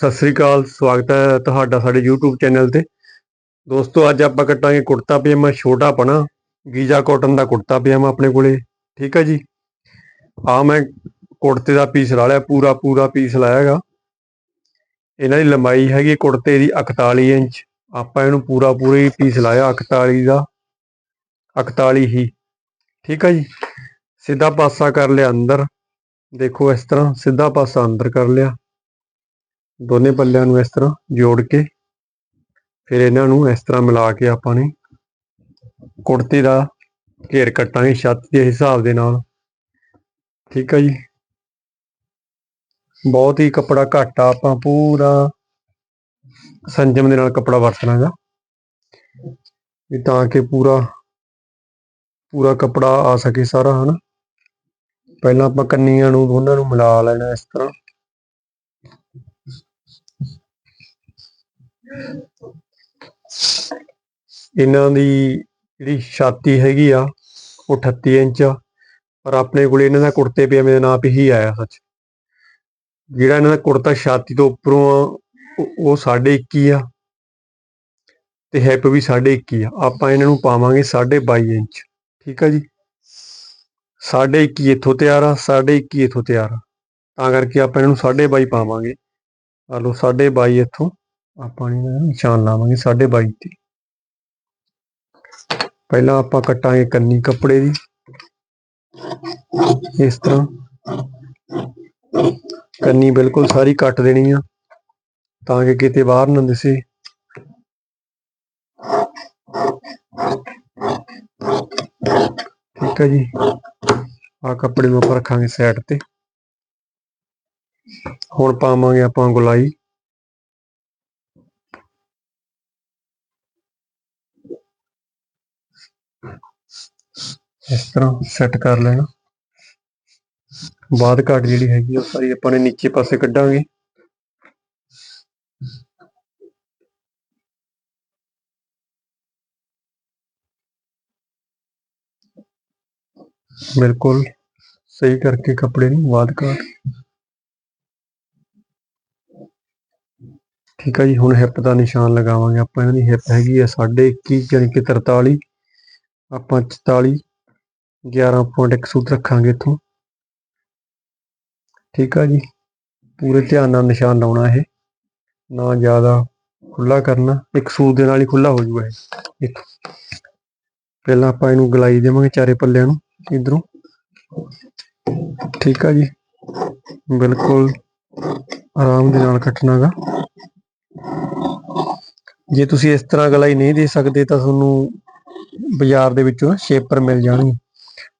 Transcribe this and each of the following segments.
ਸਤਿ ਸ੍ਰੀ ਅਕਾਲ, ਸਵਾਗਤ ਹੈ ਤੁਹਾਡਾ ਸਾਡੇ YouTube ਚੈਨਲ ਤੇ। ਦੋਸਤੋ, ਅੱਜ ਆਪਾਂ ਕੱਟਾਂਗੇ ਕੁੜਤਾ ਪਜਾਮਾ, ਛੋਟਾ ਪਣਾ, ਗੀਜਾ ਕਾਟਨ ਦਾ ਕੁੜਤਾ ਪਜਾਮਾ ਆਪਣੇ ਕੋਲੇ। ਠੀਕ ਹੈ ਜੀ? ਆ ਮੈਂ ਕੁੜਤੇ ਦਾ ਪੀਸ ਲਾ ਲਿਆ, ਪੂਰਾ ਪੂਰਾ ਪੀਸ ਲਾਇਆ ਹੈਗਾ। ਇਹਨਾਂ ਦੀ ਲੰਬਾਈ ਹੈਗੀ ਕੁੜਤੇ ਦੀ 41 ਇੰਚ। ਆਪਾਂ ਇਹਨੂੰ ਪੂਰਾ ਪੂਰਾ ਹੀ ਪੀਸ ਲਾਇਆ 41 ਦਾ। 41 ਹੀ। ਠੀਕ ਹੈ ਜੀ? ਸਿੱਧਾ ਪਾਸਾ ਕਰ ਲਿਆ ਅੰਦਰ। ਦੇਖੋ ਇਸ ਤਰ੍ਹਾਂ ਸਿੱਧਾ ਪਾਸਾ ਅੰਦਰ ਕਰ ਲਿਆ। ਦੋਨੇ ਪੱਲਿਆਂ ਨੂੰ ਇਸ ਤਰ੍ਹਾਂ ਜੋੜ ਕੇ, ਫਿਰ ਇਹਨਾਂ ਨੂੰ ਇਸ ਤਰ੍ਹਾਂ ਮਿਲਾ ਕੇ ਆਪਾਂ ਨੇ ਕੁੜਤੇ ਦਾ ਘੇਰ ਕੱਟਾਂਗੇ ਛੱਤ ਦੇ ਹਿਸਾਬ ਦੇ ਨਾਲ। ਠੀਕ ਹੈ ਜੀ? ਬਹੁਤ ਹੀ ਕੱਪੜਾ ਘੱਟ ਆ, ਆਪਾਂ ਪੂਰਾ ਸੰਜਮ ਦੇ ਨਾਲ ਕੱਪੜਾ ਵਰਤਣਾਗਾ। ਵੀ ਤਾਂ ਕਿ ਪੂਰਾ ਪੂਰਾ ਕੱਪੜਾ ਆ ਸਕੇ ਸਾਰਾ, ਹਨਾ? ਪਹਿਲਾਂ ਆਪਾਂ ਕੰਨੀਆਂ ਨੂੰ, ਦੋਨਾਂ ਨੂੰ ਮਿਲਾ ਲੈਣਾ ਇਸ ਤਰ੍ਹਾਂ। ਇਹਨਾਂ ਦੀ ਜਿਹੜੀ ਛਾਤੀ ਹੈਗੀ ਆ, ਉਹ 38 ਇੰਚ ਆ, ਪਰ ਆਪਣੇ ਕੋਲ ਇਹਨਾਂ ਦਾ ਕੁੜਤੇ ਪਜਾਮੇ ਦਾ ਨਾਪ ਹੀ ਆਇਆ ਸੱਚ। ਜਿਹੜਾ ਇਹਨਾਂ ਦਾ ਕੁੜਤਾ ਛਾਤੀ ਤੋਂ ਉੱਪਰੋਂ ਆ, ਉਹ- ਉਹ 21.5 ਆ ਤੇ ਹਿਪ ਵੀ 21.5 ਆ। ਆਪਾਂ ਇਹਨਾਂ ਨੂੰ ਪਾਵਾਂਗੇ 22.5 ਇੰਚ, ਠੀਕ ਆ ਜੀ? 21.5 ਇੱਥੋਂ ਤਿਆਰ ਆ 21.5 ਇੱਥੋਂ ਤਿਆਰ ਆ। ਤਾਂ ਕਰਕੇ ਆਪਾਂ ਇਹਨਾਂ ਨੂੰ 22.5 ਪਾਵਾਂਗੇ। ਆ ਲਓ 22.5 ਇੱਥੋਂ ਆਪਾਂ ਇਹਨਾਂ ਨਿਸ਼ਾਨ ਲਾਵਾਂਗੇ 22.5 ਤੇ। ਪਹਿਲਾਂ ਆਪਾਂ ਕੱਟਾਂਗੇ ਕੰਨੀ ਕੱਪੜੇ ਦੀ। ਇਸ ਤਰ੍ਹਾਂ। ਕੰਨੀ ਬਿਲਕੁਲ ਸਾਰੀ ਕੱਟ ਦੇਣੀ ਆ, ਤਾਂ ਕਿ ਕਿਤੇ ਬਾਹਰ ਨਾ ਦਿਸੇ। ਠੀਕ ਹੈ ਜੀ। ਆ ਕੱਪੜੇ ਨੂੰ ਆਪਾਂ ਰੱਖਾਂਗੇ ਸਾਈਡ ਤੇ। ਹੁਣ ਪਾਵਾਂਗੇ ਆਪਾਂ ਗੁਲਾਈ। ਇਸ ਤਰ੍ਹਾਂ ਸੈੱਟ ਕਰ ਲੈਣਾ। ਬਾਅਦ ਘਾਟ ਜਿਹੜੀ ਹੈਗੀ ਆ, ਉਹ ਸਾਰੀ ਆਪਾਂ ਨੇ ਨੀਚੇ ਪਾਸੇ ਕੱਢਾਂਗੇ। ਬਿਲਕੁਲ ਸਹੀ ਕਰਕੇ ਕੱਪੜੇ ਨੂੰ ਬਾਦ ਘਾਟ। ਠੀਕ ਹੈ ਜੀ, ਹੁਣ ਹਿੱਪ ਦਾ ਨਿਸ਼ਾਨ ਲਗਾਵਾਂਗੇ। ਆਪਾਂ ਇਹਨਾਂ ਦੀ ਹਿੱਪ ਹੈਗੀ ਆ 21.5 ਯਾਨੀ ਕਿ 43 ਆਪਾਂ 44 11.1 ਸੂਤ ਰੱਖਾਂਗੇ ਇੱਥੋਂ। ਠੀਕ ਆ ਜੀ। ਪੂਰੇ ਧਿਆਨ ਨਾਲ ਨਿਸ਼ਾਨ ਲਾਉਣਾ ਇਹ। ਨਾ ਜ਼ਿਆਦਾ ਖੁੱਲਾ ਕਰਨਾ। ਇੱਕ ਸੂਤ ਦੇ ਨਾਲ ਹੀ ਖੁੱਲਾ ਹੋ ਜੂਗਾ ਇਹ। ਇੱਥੋਂ ਪਹਿਲਾਂ ਆਪਾਂ ਇਹਨੂੰ ਗਲਾਈ ਦੇਵਾਂਗੇ ਚਾਰੇ ਪੱਲਿਆਂ ਨੂੰ, ਇਧਰੋਂ। ਠੀਕ ਆ ਜੀ। ਬਿਲਕੁਲ ਆਰਾਮ ਦੇ ਨਾਲ ਕੱਟਣਾਗਾ। ਜੇ ਤੁਸੀਂ ਇਸ ਤਰ੍ਹਾਂ ਗਲਾਈ ਨਹੀਂ ਦੇ ਸਕਦੇ ਤਾਂ ਤੁਹਾਨੂੰ ਬਾਜ਼ਾਰ ਦੇ ਵਿੱਚੋਂ ਸ਼ੇਪਰ ਮਿਲ ਜਾਣਗੇ।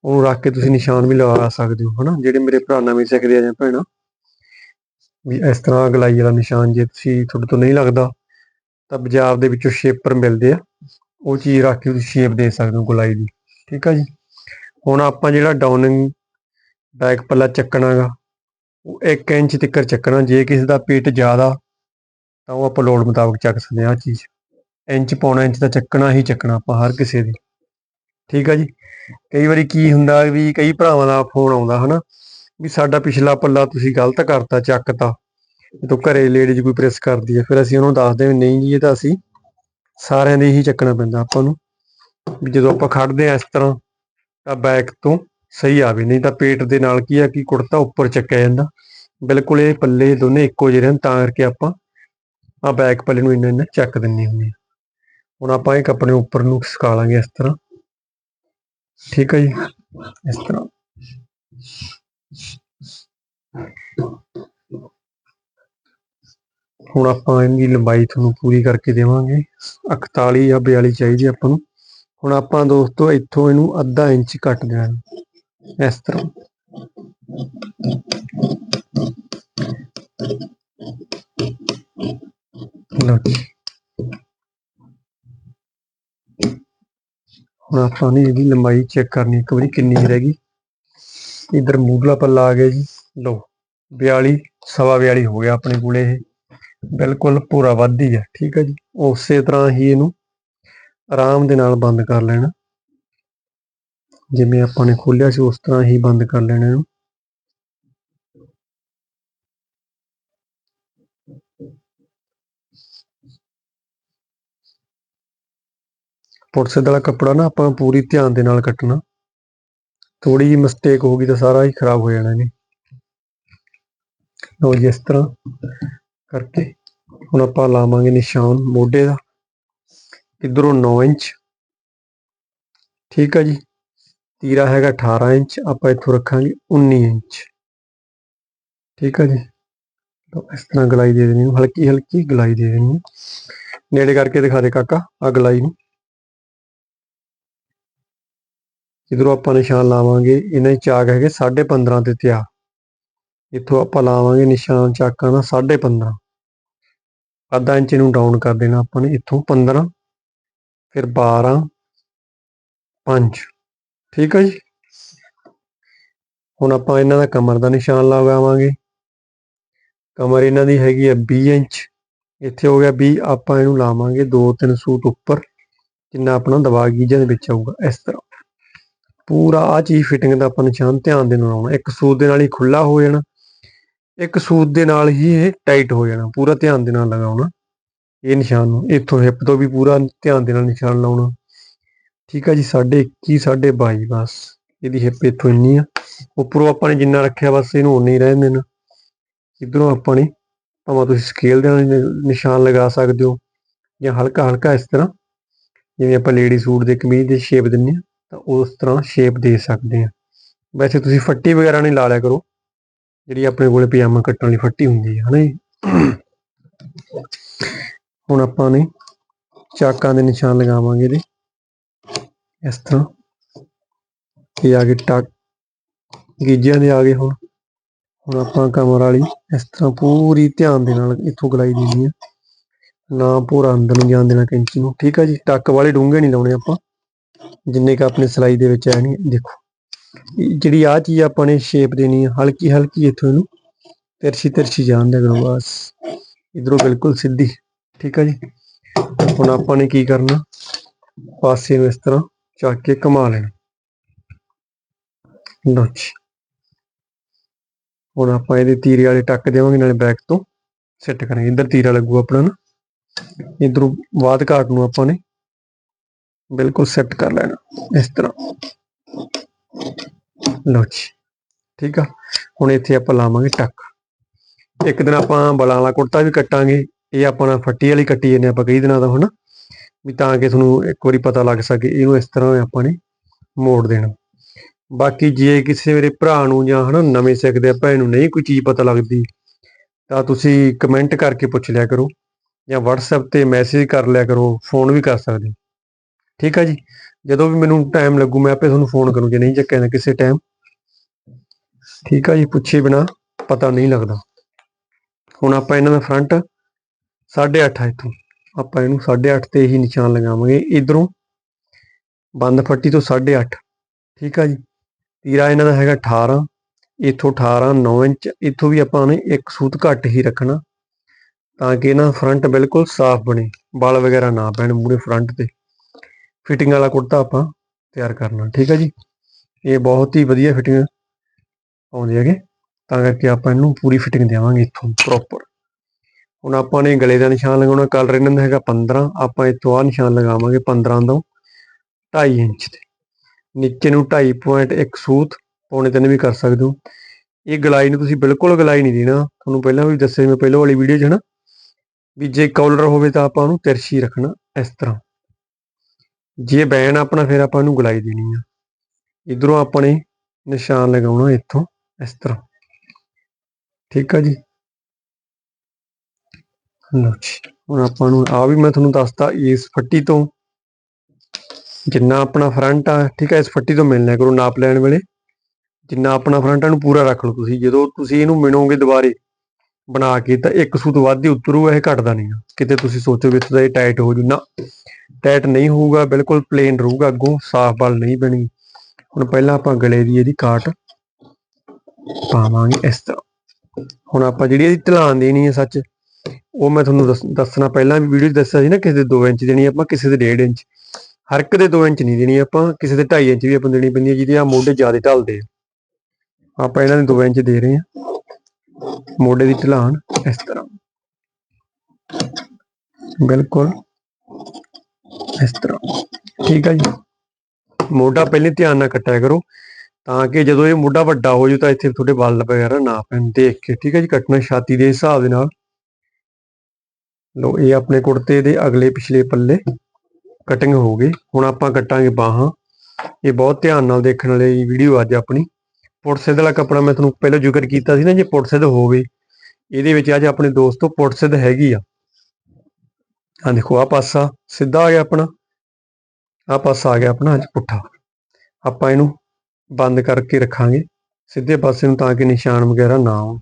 ਉਹਨੂੰ ਰੱਖ ਕੇ ਤੁਸੀਂ ਨਿਸ਼ਾਨ ਵੀ ਲਗਾ ਸਕਦੇ ਹੋ, ਹਨਾ? ਜਿਹੜੇ ਮੇਰੇ ਭਰਾ ਨਵੇਂ ਸਿੱਖਦੇ ਆ ਜਾਂ ਭੈਣਾਂ। ਵੀ ਇਸ ਤਰ੍ਹਾਂ ਗਲਾਈ ਵਾਲਾ ਨਿਸ਼ਾਨ ਜੇ ਤੁਸੀਂ ਤੁਹਾਡੇ ਤੋਂ ਨਹੀਂ ਲੱਗਦਾ, ਤਾਂ ਬਾਜ਼ਾਰ ਦੇ ਵਿੱਚੋਂ ਸ਼ੇਪਰ ਮਿਲਦੇ ਆ। ਉਹ ਚੀਜ਼ ਰੱਖ ਕੇ ਤੁਸੀਂ ਸ਼ੇਪ ਦੇ ਸਕਦੇ ਹੋ ਗਲਾਈ ਦੀ, ਠੀਕ ਆ ਜੀ? ਹੁਣ ਆਪਾਂ ਜਿਹੜਾ ਡਾਊਨਿੰਗ ਬੈਕ ਪੱਲਾ ਚੱਕਣਾਗਾ, ਉਹ 1 ਇੰਚ ਤੱਕ ਚੱਕਣਾ। ਜੇ ਕਿਸੇ ਦਾ ਪੇਟ ਜ਼ਿਆਦਾ, ਤਾਂ ਉਹ ਆਪਾਂ ਲੋੜ ਮੁਤਾਬਕ ਚੱਕ ਸਕਦੇ ਆ ਚੀਜ਼। ਇੰਚ ਪੌਣਾ ਇੰਚ ਦਾ ਚੱਕਣਾ ਹੀ ਚੱਕਣਾ ਆਪਾਂ ਹਰ ਕਿਸੇ ਦੀ। ਠੀਕ ਆ ਜੀ। ਕਈ ਵਾਰੀ ਕੀ ਹੁੰਦਾ ਵੀ ਕਈ ਭਰਾਵਾਂ ਦਾ ਫੋਨ ਆਉਂਦਾ ਹਨਾ, ਵੀ ਸਾਡਾ ਪਿਛਲਾ ਪੱਲਾ ਤੁਸੀਂ ਗਲਤ ਕਰਤਾ, ਚੱਕਤਾ। ਜਦੋਂ ਘਰੇ ਲੇਡੀਜ਼ ਕੋਈ ਪ੍ਰੈਸ ਕਰਦੀ ਹੈ ਫਿਰ ਅਸੀਂ ਉਹਨੂੰ ਦੱਸਦੇ ਵੀ ਨਹੀਂ ਜੀ, ਇਹ ਤਾਂ ਅਸੀਂ ਸਾਰਿਆਂ ਦੇ ਹੀ ਚੱਕਣਾ ਪੈਂਦਾ ਆਪਾਂ ਨੂੰ। ਵੀ ਜਦੋਂ ਆਪਾਂ ਖੜਦੇ ਆ ਇਸ ਤਰ੍ਹਾਂ, ਤਾਂ ਬੈਕ ਤੋਂ ਸਹੀ ਆਵੇ, ਨਹੀਂ ਤਾਂ ਪੇਟ ਦੇ ਨਾਲ ਕੀ ਆ ਕਿ ਕੁੜਤਾ ਉੱਪਰ ਚੱਕਿਆ ਜਾਂਦਾ। ਬਿਲਕੁਲ ਇਹ ਪੱਲੇ ਦੋਨੇ ਇੱਕੋ ਜਿਹੇ ਰਹਿਣ, ਤਾਂ ਕਰਕੇ ਆਪਾਂ ਆ ਬੈਕ ਪੱਲੇ ਨੂੰ ਇੰਨਾ ਇੰਨਾ ਚੱਕ ਦਿੰਨੇ ਹੁੰਦੇ ਆ। ਹੁਣ ਆਪਾਂ ਇਹ ਕੱਪੜੇ ਉੱਪਰ ਨੂੰ ਸੁਕਾ ਲਾਂਗੇ ਇਸ ਤਰ੍ਹਾਂ। ਠੀਕ ਹੈ ਜੀ। ਇਸ ਤਰ੍ਹਾਂ। ਹੁਣ ਆਪਾਂ ਇਹਦੀ ਲੰਬਾਈ ਤੁਹਾਨੂੰ ਪੂਰੀ ਕਰਕੇ ਦੇਵਾਂਗੇ। 41 ਜਾਂ 42 ਚਾਹੀਦੀ ਆਪਾਂ ਨੂੰ। ਹੁਣ ਆਪਾਂ ਦੋਸਤੋ ਇੱਥੋਂ ਇਹਨੂੰ ਅੱਧਾ ਇੰਚ ਕੱਟ ਦੇਣਾ ਇਸ ਤਰ੍ਹਾਂ। ਲਓ ਜੀ ਹੁਣ ਆਪਾਂ ਨੇ ਇਹਦੀ ਲੰਬਾਈ ਚੈੱਕ ਕਰਨੀ, ਇੱਕ ਵਾਰੀ ਕਿੰਨੀ ਰਹਿ ਗਈ। ਇਧਰ ਮੂਹਰਲਾ ਪੱਲਾ ਆ ਗਿਆ ਜੀ। ਲਓ 42 ਸਵਾ 42 ਹੋ ਗਿਆ ਆਪਣੇ ਕੋਲੇ ਇਹ। ਬਿਲਕੁਲ ਪੂਰਾ ਵੱਧ ਹੈ ਠੀਕ ਹੈ ਜੀ। ਉਸੇ ਤਰ੍ਹਾਂ ਹੀ ਇਹਨੂੰ ਆਰਾਮ ਦੇ ਨਾਲ ਬੰਦ ਕਰ ਲੈਣਾ। ਜਿਵੇਂ ਆਪਾਂ ਨੇ ਖੋਲਿਆ ਸੀ, ਉਸ ਤਰ੍ਹਾਂ ਹੀ ਬੰਦ ਕਰ ਲੈਣਾ ਇਹਨੂੰ। ਪੁਰਸੇ ਦਾ ਕੱਪੜਾ ਨਾ ਆਪਾਂ ਪੂਰੀ ਧਿਆਨ ਦੇ ਨਾਲ ਕੱਟਣਾ। ਥੋੜੀ ਜਿਹੀ ਮਿਸਟੇਕ ਹੋ ਗਈ ਤਾਂ ਸਾਰਾ ਹੀ ਖਰਾਬ ਹੋ ਜਾਣਾ ਇਹਨੇ ਲਓ ਜੀ ਇਸ ਤਰ੍ਹਾਂ ਕਰਕੇ ਹੁਣ ਆਪਾਂ ਲਾਵਾਂਗੇ ਨਿਸ਼ਾਨ ਮੋਢੇ ਦਾ। ਇਧਰੋਂ 9 ਇੰਚ। ਠੀਕ ਆ ਜੀ। ਤੀਰਾ ਹੈਗਾ 18 ਇੰਚ, ਆਪਾਂ ਇੱਥੋਂ ਰੱਖਾਂਗੇ 19 ਇੰਚ। ਠੀਕ ਆ ਜੀ। ਤਾਂ ਇਸ ਤਰ੍ਹਾਂ ਗਲਾਈ ਦੇ ਦੇਣੀ ਹਲਕੀ ਹਲਕੀ ਗਲਾਈ ਦੇ ਦੇਣੀ ਨੇੜੇ ਕਰਕੇ ਦਿਖਾ ਦੇ ਕਾਕਾ ਆ ਗਲਾਈ ਨੂੰ। ਇਧਰੋਂ ਆਪਾਂ ਨਿਸ਼ਾਨ ਲਾਵਾਂਗੇ, ਇਹਨਾਂ ਦੇ ਚਾਕ ਹੈਗੇ 15.5 ਤੇ ਤਿਆ ਇੱਥੋਂ ਆਪਾਂ ਲਾਵਾਂਗੇ ਨਿਸ਼ਾਨ ਚਾਕਾਂ ਦਾ 15.5 ਅੱਧਾ ਇੰਚ ਨੂੰ ਡਾਊਨ ਕਰ ਦੇਣਾ ਆਪਾਂ ਨੇ, ਇੱਥੋਂ 15 ਫਿਰ 12 5 ਠੀਕ ਹੈ ਜੀ? ਹੁਣ ਆਪਾਂ ਇਹਨਾਂ ਦਾ ਕਮਰ ਦਾ ਨਿਸ਼ਾਨ ਲਗਾਵਾਂਗੇ। ਕਮਰ ਇਹਨਾਂ ਦੀ ਹੈਗੀ ਹੈ 20 ਇੰਚ। ਇੱਥੇ ਹੋ ਗਿਆ 20 ਆਪਾਂ ਇਹਨੂੰ ਲਾਵਾਂਗੇ 2-3 ਸੂਟ ਉੱਪਰ, ਜਿੰਨਾ ਆਪਣਾ ਦਬਾਅ ਗੀਜੇ ਦੇ ਵਿੱਚ ਆਊਗਾ, ਇਸ ਤਰ੍ਹਾਂ। ਪੂਰਾ ਆ ਚੀਜ਼ ਫਿਟਿੰਗ ਦਾ ਆਪਾਂ ਨਿਸ਼ਾਨ ਧਿਆਨ ਦੇ ਨਾਲ ਆਉਣਾ ਇੱਕ ਸੂਤ ਦੇ ਨਾਲ ਹੀ ਖੁੱਲਾ ਹੋ ਜਾਣਾ। ਇੱਕ ਸੂਤ ਦੇ ਨਾਲ ਹੀ ਇਹ ਟਾਈਟ ਹੋ ਜਾਣਾ, ਪੂਰਾ ਧਿਆਨ ਦੇ ਨਾਲ ਲਗਾਉਣਾ। ਇਹ ਨਿਸ਼ਾਨ ਨੂੰ, ਇੱਥੋਂ ਹਿੱਪ ਤੋਂ ਵੀ ਪੂਰਾ ਧਿਆਨ ਦੇ ਨਾਲ ਨਿਸ਼ਾਨ ਲਾਉਣਾ। ਠੀਕ ਆ ਜੀ 21 22 ਬਸ। ਇਹਦੀ ਹਿੱਪ ਇੱਥੋਂ ਇੰਨੀ ਆ। ਉੱਪਰੋਂ ਆਪਾਂ ਨੇ ਜਿੰਨਾ ਰੱਖਿਆ, ਬਸ ਇਹਨੂੰ ਉਨੇ ਹੀ ਰਹਿਣ ਦੇਣਾ। ਇਧਰੋਂ ਆਪਾਂ ਨੇ, ਭਾਵੇਂ ਤੁਸੀਂ ਸਕੇਲ ਦੇ ਨਾਲ ਨਿਸ਼ਾਨ ਲਗਾ ਸਕਦੇ ਹੋ ਜਾਂ ਹਲਕਾ ਹਲਕਾ ਇਸ ਤਰ੍ਹਾਂ। ਜਿਵੇਂ ਆਪਾਂ ਲੇਡੀ ਸੂਟ ਦੇ ਕਮੀਜ਼ ਦੀ ਸ਼ੇਪ ਦਿੰਨੇ ਆ ਤਾਂ ਉਸ ਤਰ੍ਹਾਂ ਸ਼ੇਪ ਦੇ ਸਕਦੇ ਆ। ਵੈਸੇ ਤੁਸੀਂ ਫੱਟੀ ਵਗੈਰਾ ਨਹੀਂ ਲਾ ਲਿਆ ਕਰੋ। ਜਿਹੜੀ ਆਪਣੇ ਕੋਲੇ ਪਜਾਮਾ ਕੱਟਣ ਲਈ ਫੱਟੀ ਹੁੰਦੀ ਹੈ ਹਨਾ ਹੁਣ ਆਪਾਂ ਨੇ ਚਾਕਾਂ ਦੇ ਨਿਸ਼ਾਨ ਲਗਾਵਾਂਗੇ ਇਹਦੇ। ਇਸ ਤਰ੍ਹਾਂ। ਇਹ ਆ ਗਏ ਟੱਕ। ਗੀਜਿਆਂ ਦੇ ਆ ਗਏ ਹੁਣ। ਹੁਣ ਆਪਾਂ ਕਮਰ ਵਾਲੀ ਇਸ ਤਰ੍ਹਾਂ ਪੂਰੀ ਧਿਆਨ ਦੇ ਨਾਲ ਇੱਥੋਂ ਗਲਾਈ ਦੇਣੀ ਆ। ਨਾ ਪੂਰਾ ਅੰਦਰ ਨੂੰ ਜਾਣ ਦੇਣਾ ਕੈਂਚੀ ਨੂੰ। ਠੀਕ ਆ ਜੀ, ਟੱਕ ਵਾਲੇ ਡੂੰਘੇ ਨਹੀਂ ਲਾਉਣੇ ਆਪਾਂ। ਜਿੰਨੇ ਕ ਆਪਣੀ ਸਲਾਈ ਦੇ ਵਿੱਚ ਆਣੀ ਦੇਖੋ। ਜਿਹੜੀ ਆ ਚੀਜ਼ ਆਪਾਂ ਨੇ ਸ਼ੇਪ ਦੇਣੀ ਹੈ ਹਲਕੀ ਹਲਕੀ ਇੱਥੋਂ ਇਹਨੂੰ ਤਿਰਛੀ ਤਿਰਛੀ ਜਾਣ ਦਿਆ ਕਰੋ, ਬਸ। ਇਧਰੋਂ ਬਿਲਕੁਲ ਸਿੱਧੀ, ਠੀਕ ਹੈ ਜੀ? ਹੁਣ ਆਪਾਂ ਨੇ ਕੀ ਕਰਨਾ? ਪਾਸੇ ਨੂੰ ਇਸ ਤਰ੍ਹਾਂ ਚੱਕ ਕੇ ਘੁਮਾ ਲੈਣਾ। ਲਓ ਜੀ। ਹੁਣ ਆਪਾਂ ਇਹਦੇ ਤੀਰੇ ਵਾਲੇ ਟੱਕ ਦੇਵਾਂਗੇ, ਨਾਲੇ ਬੈਕ ਤੋਂ। ਸੈੱਟ ਕਰਾਂਗੇ। ਇੱਧਰ ਤੀਰਾ ਲੱਗੂ ਆਪਣਾ ਨਾ। ਇਧਰੋਂ ਬਾਅਦ ਘਾਟ ਨੂੰ ਆਪਾਂ ਨੇ ਬਿਲਕੁਲ ਸੈੱਟ ਕਰ ਲੈਣਾ, ਇਸ ਤਰ੍ਹਾਂ। ਲਓ ਜੀ, ਠੀਕ ਆ? ਹੁਣ ਇੱਥੇ ਆਪਾਂ ਲਾਵਾਂਗੇ ਟੱਕ। ਇੱਕ ਦਿਨ ਆਪਾਂ ਬਲਾਂ ਵਾਲਾ ਕੁੜਤਾ ਵੀ ਕੱਟਾਂਗੇ, ਇਹ ਆਪਣਾ ਫੱਟੀ ਵਾਲੀ ਕੱਟੀ ਜਾਂਦੇ ਆਪਾਂ ਕਈ ਦਿਨਾਂ ਦਾ ਹਨਾ? ਵੀ ਤਾਂ ਕਿ ਤੁਹਾਨੂੰ ਇੱਕ ਵਾਰੀ ਪਤਾ ਲੱਗ ਸਕੇ, ਇਹਨੂੰ ਇਸ ਤਰ੍ਹਾਂ ਆਪਾਂ ਨੇ ਮੋੜ ਦੇਣਾ। ਬਾਕੀ ਜੇ ਕਿਸੇ ਮੇਰੇ ਭਰਾ ਨੂੰ ਜਾਂ, ਹਨਾ, ਨਵੇਂ ਸਿੱਖਦੇ ਆ ਭੈਣ ਨੂੰ ਨਹੀਂ ਕੋਈ ਚੀਜ਼ ਪਤਾ ਲੱਗਦੀ, ਤਾਂ ਤੁਸੀਂ ਕਮੈਂਟ ਕਰਕੇ ਪੁੱਛ ਲਿਆ ਕਰੋ ਜਾਂ WhatsApp ਤੇ ਮੈਸੇਜ ਕਰ ਲਿਆ ਕਰੋ ਫੋਨ ਵੀ ਕਰ ਸਕਦੇ ਠੀਕ ਆ ਜੀ? ਜਦੋਂ ਵੀ ਮੈਨੂੰ ਟਾਈਮ ਲੱਗੂ, ਮੈਂ ਆਪੇ ਤੁਹਾਨੂੰ ਫੋਨ ਕਰੂੰ, ਜੇ ਨਹੀਂ ਚੱਕਿਆ ਤਾਂ ਕਿਸੇ ਟਾਈਮ ਠੀਕ ਆ ਜੀ, ਪੁੱਛੇ ਬਿਨਾ ਪਤਾ ਨਹੀਂ ਲੱਗਦਾ। ਹੁਣ ਆਪਾਂ ਇਹਨਾਂ ਦਾ ਫਰੰਟ 8.5 ਆ ਇੱਥੋਂ। ਆਪਾਂ ਇਹਨੂੰ 8.5 ਤੇ ਹੀ ਨਿਸ਼ਾਨ ਲਗਾਵਾਂਗੇ। ਇਧਰੋਂ ਬੰਦ ਫੱਟੀ ਤੋਂ 8.5 ਠੀਕ ਆ ਜੀ? ਤੀਰਾ ਇਹਨਾਂ ਦਾ ਹੈਗਾ 18 ਇੱਥੋਂ 18 9 ਇੰਚ। ਇੱਥੋਂ ਵੀ ਆਪਾਂ ਨੇ ਇੱਕ ਸੂਤ ਘੱਟ ਹੀ ਰੱਖਣਾ, ਤਾਂ ਕਿ ਇਹਨਾਂ ਫਰੰਟ ਬਿਲਕੁਲ ਸਾਫ਼ ਬਣੇ। ਵਾਲ ਵਗੈਰਾ ਨਾ ਪੈਣ ਮੂਰੇ ਫਰੰਟ ਤੇ। ਫਿਟਿੰਗ ਵਾਲਾ ਕੁੜਤਾ ਆਪਾਂ ਤਿਆਰ ਕਰਨਾ ਠੀਕ ਹੈ ਜੀ? ਇਹ ਬਹੁਤ ਹੀ ਵਧੀਆ ਫਿਟਿੰਗ ਆਉਂਦੀ ਹੈਗੇ, ਤਾਂ ਕਰਕੇ ਆਪਾਂ ਇਹਨੂੰ ਪੂਰੀ ਫਿਟਿੰਗ ਦੇਵਾਂਗੇ ਇੱਥੋਂ ਪ੍ਰੋਪਰ ਹੁਣ ਆਪਾਂ ਨੇ ਗਲੇ ਦਾ ਨਿਸ਼ਾਨ ਲਗਾਉਣਾ ਕਲਰ ਇਹਨਾਂ ਦਾ ਹੈਗਾ 15 ਆਪਾਂ ਇੱਥੋਂ ਆ ਨਿਸ਼ਾਨ ਲਗਾਵਾਂਗੇ 15 ਤੋਂ 2.5 ਇੰਚ ਤੇ। ਨੀਚੇ ਨੂੰ 2.5.1 ਸੂਤ ਪੌਣੇ ਤਿੰਨ ਵੀ ਕਰ ਸਕਦੇ ਹੋ। ਇਹ ਗਲਾਈ ਨੂੰ ਤੁਸੀਂ ਬਿਲਕੁਲ ਗਲਾਈ ਨਹੀਂ ਦੇਣਾ। ਤੁਹਾਨੂੰ ਪਹਿਲਾਂ ਵੀ ਦੱਸਿਆ ਮੈਂ ਪਹਿਲਾਂ ਵਾਲੀ ਵੀਡੀਓ 'ਚ ਹਨਾ, ਵੀ ਜੇ ਕਾਲਰ ਹੋਵੇ ਤਾਂ ਆਪਾਂ ਉਹਨੂੰ ਤਿਰਛੀ ਰੱਖਣਾ, ਇਸ ਤਰ੍ਹਾਂ। ਜੇ ਬੈਨ ਆਪਣਾ, ਫਿਰ ਆਪਾਂ ਇਹਨੂੰ ਗਲਾਈ ਦੇਣੀ ਆ। ਇਧਰੋਂ ਆਪਣੇ ਨਿਸ਼ਾਨ ਲਗਾਉਣਾ ਇੱਥੋਂ, ਇਸ ਤਰ੍ਹਾਂ। ਠੀਕ ਆ ਜੀ? ਲਓ ਜੀ, ਹੁਣ ਆਪਾਂ ਨੂੰ ਆ ਵੀ ਮੈਂ ਤੁਹਾਨੂੰ ਦੱਸਤਾ, ਇਸ ਫੱਟੀ ਤੋਂ ਜਿੰਨਾ ਆਪਣਾ ਫਰੰਟ ਆ, ਠੀਕ ਆ, ਇਸ ਫੱਟੀ ਤੋਂ ਮਿਲਣਾ ਕਰੋ ਨਾਪ ਲੈਣ ਵੇਲੇ। ਜਿੰਨਾ ਆਪਣਾ ਫਰੰਟ ਆ ਨੂੰ ਪੂਰਾ ਰੱਖ ਲਓ ਤੁਸੀਂ। ਜਦੋਂ ਤੁਸੀਂ ਇਹਨੂੰ ਮਿਣੋਗੇ ਦੁਬਾਰੇ ਬਣਾ ਕੇ, ਤਾਂ ਇੱਕ ਸੂਤ ਵੱਧ ਹੀ ਉਤਰੂ ਇਹ ਘਟਦਾ ਨਹੀਂ ਕਿਤੇ ਤੁਸੀਂ ਸੋਚੋ ਵੀ ਇੱਥੇ ਤਾਂ ਇਹ ਟਾਈਟ ਹੋ ਜੂ। ਨਾ ਟਾਈਟ ਨਹੀਂ ਹੋਊਗਾ, ਬਿਲਕੁਲ ਪਲੇਨ ਰਹੂਗਾ ਅੱਗੋਂ, ਸਾਫ਼ ਬਲ ਨਹੀਂ ਬਣੀ। ਹੁਣ ਪਹਿਲਾਂ ਆਪਾਂ ਗਲੇ ਦੀ ਇਹਦੀ ਕਾਟ ਪਾਵਾਂਗੇ ਇਸ ਤਰ੍ਹਾਂ। ਹੁਣ ਆਪਾਂ ਜਿਹੜੀ ਇਹਦੀ ਢਲਾਨ ਦੇਣੀ ਹੈ ਸੱਚ, ਉਹ ਮੈਂ ਤੁਹਾਨੂੰ ਦੱਸਣਾ ਪਹਿਲਾਂ ਵੀ ਵੀਡੀਓ 'ਚ ਦੱਸਿਆ ਸੀ ਨਾ, ਕਿਸੇ ਦੇ 2 ਇੰਚ ਦੇਣੀ ਆਪਾਂ, ਕਿਸੇ ਦੇ 1.5 ਇੰਚ। ਹਰ ਇੱਕ ਦੇ 2 ਇੰਚ ਨਹੀਂ ਦੇਣੀ ਆਪਾਂ, ਕਿਸੇ ਦੇ 2.5 ਇੰਚ ਵੀ ਆਪਾਂ ਦੇਣੀ ਪੈਂਦੀ ਹੈ, ਜਿਹਦੇ ਆ ਮੋਢੇ ਜ਼ਿਆਦਾ ਢਲਦੇ ਆ। ਆਪਾਂ ਇਹਨਾਂ ਦੇ 2 ਇੰਚ ਦੇ ਰਹੇ ਹਾਂ, ਮੋਢੇ ਦੀ ਢਲਾਨ ਇਸ ਤਰ੍ਹਾਂ। ਬਿਲਕੁਲ। ਇਸ ਤਰ੍ਹਾਂ। ਠੀਕ ਹੈ ਜੀ। ਮੋਢਾ ਪਹਿਲੇ ਧਿਆਨ ਨਾਲ ਕੱਟਿਆ ਕਰੋ, ਤਾਂ ਕਿ ਜਦੋਂ ਇਹ ਮੋਢਾ ਵੱਡਾ ਹੋ ਜੂ ਤਾਂ ਇੱਥੇ ਤੁਹਾਡੇ ਵੱਲ ਵਗੈਰਾ ਨਾ ਪੈਣ, ਦੇਖ ਕੇ। ਠੀਕ ਹੈ ਜੀ, ਕੱਟਣਾ ਛਾਤੀ ਦੇ ਹਿਸਾਬ ਦੇ ਨਾਲ। ਲੋ ਇਹ ਆਪਣੇ ਕੁੜਤੇ ਦੇ ਅਗਲੇ ਪਿਛਲੇ ਪੱਲੇ ਕਟਿੰਗ ਹੋ ਗਈ ਹੁਣ ਆਪਾਂ ਕੱਟਾਂਗੇ ਬਾਹਾਂ। ਇਹ ਬਹੁਤ ਧਿਆਨ ਨਾਲ ਦੇਖਣ ਵਾਲੀ ਵੀਡੀਓ ਅੱਜ ਆਪਣੀ। ਪੁਰਸਿੱਧ ਵਾਲਾ ਕੱਪੜਾ ਮੈਂ ਤੁਹਾਨੂੰ ਪਹਿਲਾਂ ਜ਼ਿਕਰ ਕੀਤਾ ਸੀ ਨਾ, ਜੇ ਪੁਰਸਿੱਧ ਹੋਵੇ। ਇਹਦੇ ਵਿੱਚ ਅੱਜ ਆਪਣੇ ਦੋਸਤੋ ਪੁਰਸਿੱਧ ਹੈਗੀ ਆ। ਆ ਦੇਖੋ ਆ ਪਾਸਾ ਸਿੱਧਾ ਆ ਗਿਆ ਆਪਣਾ। ਆ ਪਾਸਾ ਆ ਗਿਆ ਆਪਣਾ, ਅੱਜ ਪੁੱਠਾ। ਆਪਾਂ ਇਹਨੂੰ ਬੰਦ ਕਰਕੇ ਰੱਖਾਂਗੇ। ਸਿੱਧੇ ਪਾਸੇ ਨੂੰ ਤਾਂ ਕਿ ਨਿਸ਼ਾਨ ਵਗੈਰਾ ਨਾ ਆਉਣ।